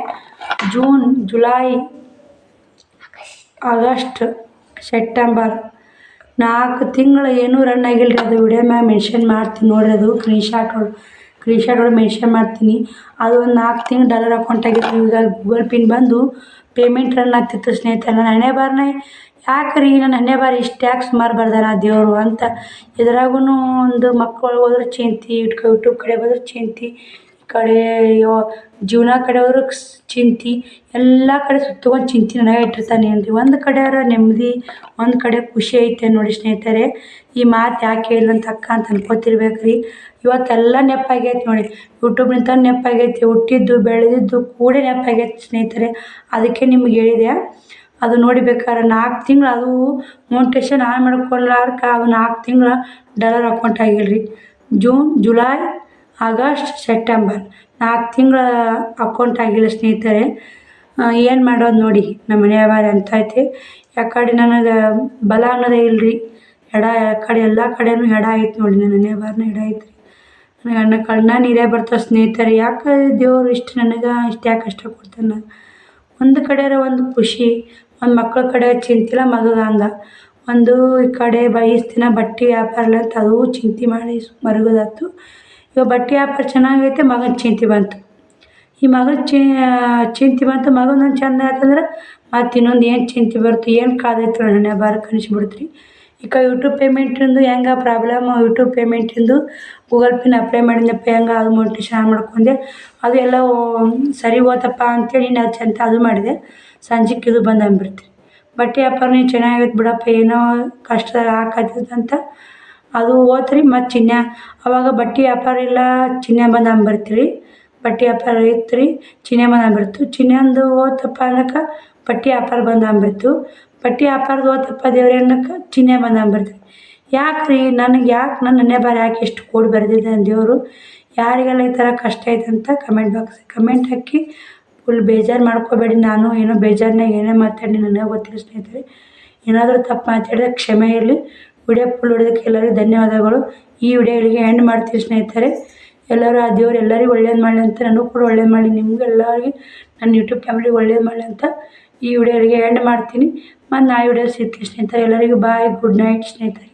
ಜೂನ್ ಜುಲೈ ಆಗಸ್ಟ್ ಸೆಪ್ಟೆಂಬರ್ ನಾಲ್ಕು ತಿಂಗಳು ಏನೂ ರನ್ ಆಗಿಲ್ಲ ರೀ ಅದು ವಿಡಿಯೋ ಮ್ಯಾಮ್ ಮೆನ್ಷನ್ ಮಾಡ್ತೀನಿ ನೋಡಿರಿ ಅದು. ಸ್ಕ್ರೀನ್ಶಾಟ್ ಸ್ಕ್ರೀನ್ಶಾಟ್ ಒಳಗೆ ಮೆನ್ಷನ್ ಮಾಡ್ತೀನಿ. ಅದು ಒಂದು ನಾಲ್ಕು ತಿಂಗಳು ಡಾಲರ್ ಅಕೌಂಟ್ ಆಗಿತ್ತು. ಈಗ ಗೂಗಲ್ ಪಿನ್ ಬಂದು ಪೇಮೆಂಟ್ ರನ್ ಆಗ್ತಿತ್ತು ಸ್ನೇಹಿತರೆ, ನನ್ನ ಹಣೆ ಬಾರನೇ ಯಾಕ್ರಿ ನನ್ನ ಹಣೆ ಬಾರಿ ಇಷ್ಟು ಯಾಕೆ ಸುಮಾರು ದೇವರು ಅಂತ. ಇದ್ರಾಗೂ ಒಂದು ಮಕ್ಕಳು ಹೋದ್ರೆ ಚಿಂತೆ, ಇಟ್ಕೊ ಯೂಟ್ಯೂಬ್ ಕಡೆ ಹೋದ್ರೆ ಚಿಂತೆ. ಕಡೆ ಯೋ ಜೀವನ ಕಡೆಯವರು ಚಿಂತೆ, ಎಲ್ಲ ಕಡೆ ಸುತ್ಕೊಂಡು ಚಿಂತೆ ನನಗೆ ಇಟ್ಟಿರ್ತಾನೆ ಏನ್ರಿ ಒಂದು ಕಡೆಯವ್ರ ನೆಮ್ಮದಿ, ಒಂದು ಕಡೆ ಖುಷಿ ಐತೆ ನೋಡಿ ಸ್ನೇಹಿತರೆ. ಈ ಮಾತು ಯಾಕೆ ಹೇಳಿದಂತ ಅಕ್ಕ ಅಂತ ಅನ್ಕೋತಿರ್ಬೇಕು ರೀ ಇವತ್ತೆಲ್ಲ ನೆಪ್ಪಾಗೈತೆ ನೋಡಿ. ಯೂಟ್ಯೂಬ್ನಿಂದ ನೆಪ್ಪಾಗೈತಿ, ಹುಟ್ಟಿದ್ದು, ಬೆಳೆದಿದ್ದು ಕೂಡ ನೆಪ್ಪಾಗೈತೆ ಸ್ನೇಹಿತರೆ. ಅದಕ್ಕೆ ನಿಮ್ಗೆ ಹೇಳಿದೆ. ಅದು ನೋಡಿ ಬೇಕಾದ್ರೆ ನಾಲ್ಕು ತಿಂಗಳು ಅದು ಮೌಂಟೇಶನ್ ಆನ್ ಮಾಡ್ಕೊಳ್ಳಾರ್ಕ ಅದು ನಾಲ್ಕು ತಿಂಗಳು dollar account ಆಗಿಲ್ರಿ. June, July August, September. ನಾಲ್ಕು ತಿಂಗಳ ಅಕೌಂಟ್ ಆಗಿಲ್ಲ ಸ್ನೇಹಿತರೆ. ಏನು ಮಾಡೋದು ನೋಡಿ, ನಮ್ಮ ಮನೆಯವ್ರು ಅಂತ ಐತೆ? ಯಾಕಡೆ ನನಗೆ ಬಲ ಅನ್ನೋದೇ ಇಲ್ರಿ. ಎಡ ಕಡೆ ಎಲ್ಲ ಕಡೆನೂ ಎಡ ಐತೆ ನೋಡಿ, ನನ್ನ ಮನೆ ವ್ಯವಹಾರನ ಎಡ ಐತೆ ರೀ ನನ್ನ ಕಣ್ಣ ನೀರೇ ಬರ್ತಾವೆ ಸ್ನೇಹಿತರೆ. ಯಾಕೆ ದೇವರು ಇಷ್ಟು ನನಗೆ, ಇಷ್ಟು ಯಾಕೆ ಕಷ್ಟ ಕೊಡ್ತಾನೆ? ಒಂದು ಕಡೆಯಾರ ಒಂದು ಖುಷಿ, ಒಂದು ಮಕ್ಕಳ ಕಡೆ ಚಿಂತಿಲ್ಲ ಹಂಗೆ. ಒಂದು ಈ ಕಡೆ ಬಯಸ್ತಿನ ಬಟ್ಟೆ ವ್ಯಾಪಾರ ಅಂತ ಅದು ಚಿಂತೆ ಮಾಡಿ ಮರುಗೋದಾತು. ಇವಾಗ ಬಟ್ಟೆ ವ್ಯಾಪಾರ ಚೆನ್ನಾಗೈತೆ, ಮಗನ ಚಿಂತೆ ಬಂತು. ಈ ಮಗನ ಚಿಂತೆ ಬಂತು. ಮಗನ ಚಂದ ಆಯ್ತಂದ್ರೆ ಮತ್ತು ಇನ್ನೊಂದು ಏನು ಚಿಂತೆ ಬರ್ತು ಏನು ಕಾದೈತೆ ನನ್ನ ಬಾರ ಕನಿಸ್ಬಿಡ್ತೀರಿ. ಈಗ ಯೂಟ್ಯೂಬ್ ಪೇಮೆಂಟಿಂದು ಹೆಂಗೆ ಪ್ರಾಬ್ಲಮ್ ಯೂಟ್ಯೂಬ್ ಪೇಮೆಂಟಿಂದು ಗೂಗಲ್ ಪೇನ ಅಪ್ಲೈ ಮಾಡಿದ್ದಪ್ಪ ಹೆಂಗೆ ಅದು ಮೋಟಿವೇಶನ್ ಮಾಡ್ಕೊಂಡೆ. ಅದು ಎಲ್ಲ ಸರಿ ಹೋತಪ್ಪ ಅಂತೇಳಿ ನಾನು ಚಂತ ಅದು ಮಾಡಿದೆ. ಸಂಜೆಗೆ ಇದು ಬಂದು ಬಟ್ಟೆ ಬಟ್ಟೆ ನೀವು ಚೆನ್ನಾಗೈತೆ ಬಿಡಪ್ಪ, ಏನೋ ಕಷ್ಟ ಆಕತ್ತೈತೆ ಅಂತ ಅದು ಹೋತ್ರಿ ಮತ್ತು ಚಿನ್ನ ಅವಾಗ ಬಟ್ಟೆ ವ್ಯಾಪಾರ ಇಲ್ಲ ಚಿನ್ನ ಬಂದು ಬರ್ತೀರಿ. ಬಟ್ಟೆ ವ್ಯಾಪಾರ ಇತ್ತು ರೀ ಚಿನ್ನ ಬಂದು ಅಂದ್ಬಿಡ್ತು ಚಿನ್ನಂದು ಹೋತಪ್ಪ ಅನ್ನಕ್ಕೆ ಬಟ್ಟೆ ವ್ಯಾಪಾರ ಬಂದು ಬರ್ತು. ಬಟ್ಟೆ ವ್ಯಾಪಾರದ ಹೋತಪ್ಪ ದೇವ್ರಿ ಅನ್ನಕ್ಕೆ ಚಿನ್ನ ಬಂದು ಬರ್ತೀರಿ. ಯಾಕೆ ರೀ ನನಗೆ ಯಾಕೆ ನನ್ನ ನೆನೆ ಬಾರಿ ಯಾಕೆ ಇಷ್ಟು ಕೂಡಿ ಬರೆದಿದ್ದೆ ದೇವರು? ಯಾರಿಗೆಲ್ಲ ಈ ಥರ ಕಷ್ಟ ಐತೆ ಅಂತ ಕಮೆಂಟ್ ಬಾಕ್ಸ್ ಕಮೆಂಟ್ ಹಾಕಿ. ಫುಲ್ ಬೇಜಾರು ಮಾಡ್ಕೋಬೇಡಿ, ನಾನು ಏನೋ ಬೇಜಾರ್ನಾಗ ಏನೇ ಮಾತಾಡಿ ನನಗೆ ಗೊತ್ತಿಲ್ಲ ಸ್ನೇಹಿತರೆ. ಏನಾದರೂ ತಪ್ಪು ಮಾತಾಡಿದ್ರೆ ಕ್ಷಮೆ ಇರಲಿ. ವಿಡಿಯೋ ಫುಲ್ ನೋಡೋದಕ್ಕೆ ಎಲ್ಲರಿಗೂ ಧನ್ಯವಾದಗಳು. ಈ ವಿಡಿಯೋ ಇಲ್ಲಿಗೆ ಎಂಡ್ ಮಾಡ್ತೀವಿ ಸ್ನೇಹಿತರೆ. ಎಲ್ಲರೂ ಆ ದೇವರು ಎಲ್ಲರಿಗೂ ಒಳ್ಳೇದು ಮಾಡಲಿ ಅಂತ ನನಗೂ ಕೂಡ ಒಳ್ಳೇದು ಮಾಡಿ ನಿಮಗೂ ಎಲ್ಲರಿಗೆ ನನ್ನ ಯೂಟ್ಯೂಬ್ ಫ್ಯಾಮಿಲಿಗೆ ಒಳ್ಳೇದು ಮಾಡಲಿ ಅಂತ ಈ ವಿಡಿಯೋ ಇಲ್ಲಿಗೆ ಎಂಡ್ ಮಾಡ್ತೀನಿ. ಮತ್ತು ನಾ ವಿಡಿಯೋ ಸಿಗ್ತೀನಿ ಸ್ನೇಹಿತರೆ. ಎಲ್ಲರಿಗೂ ಬಾಯ್ ಗುಡ್ ನೈಟ್ ಸ್ನೇಹಿತರೆ.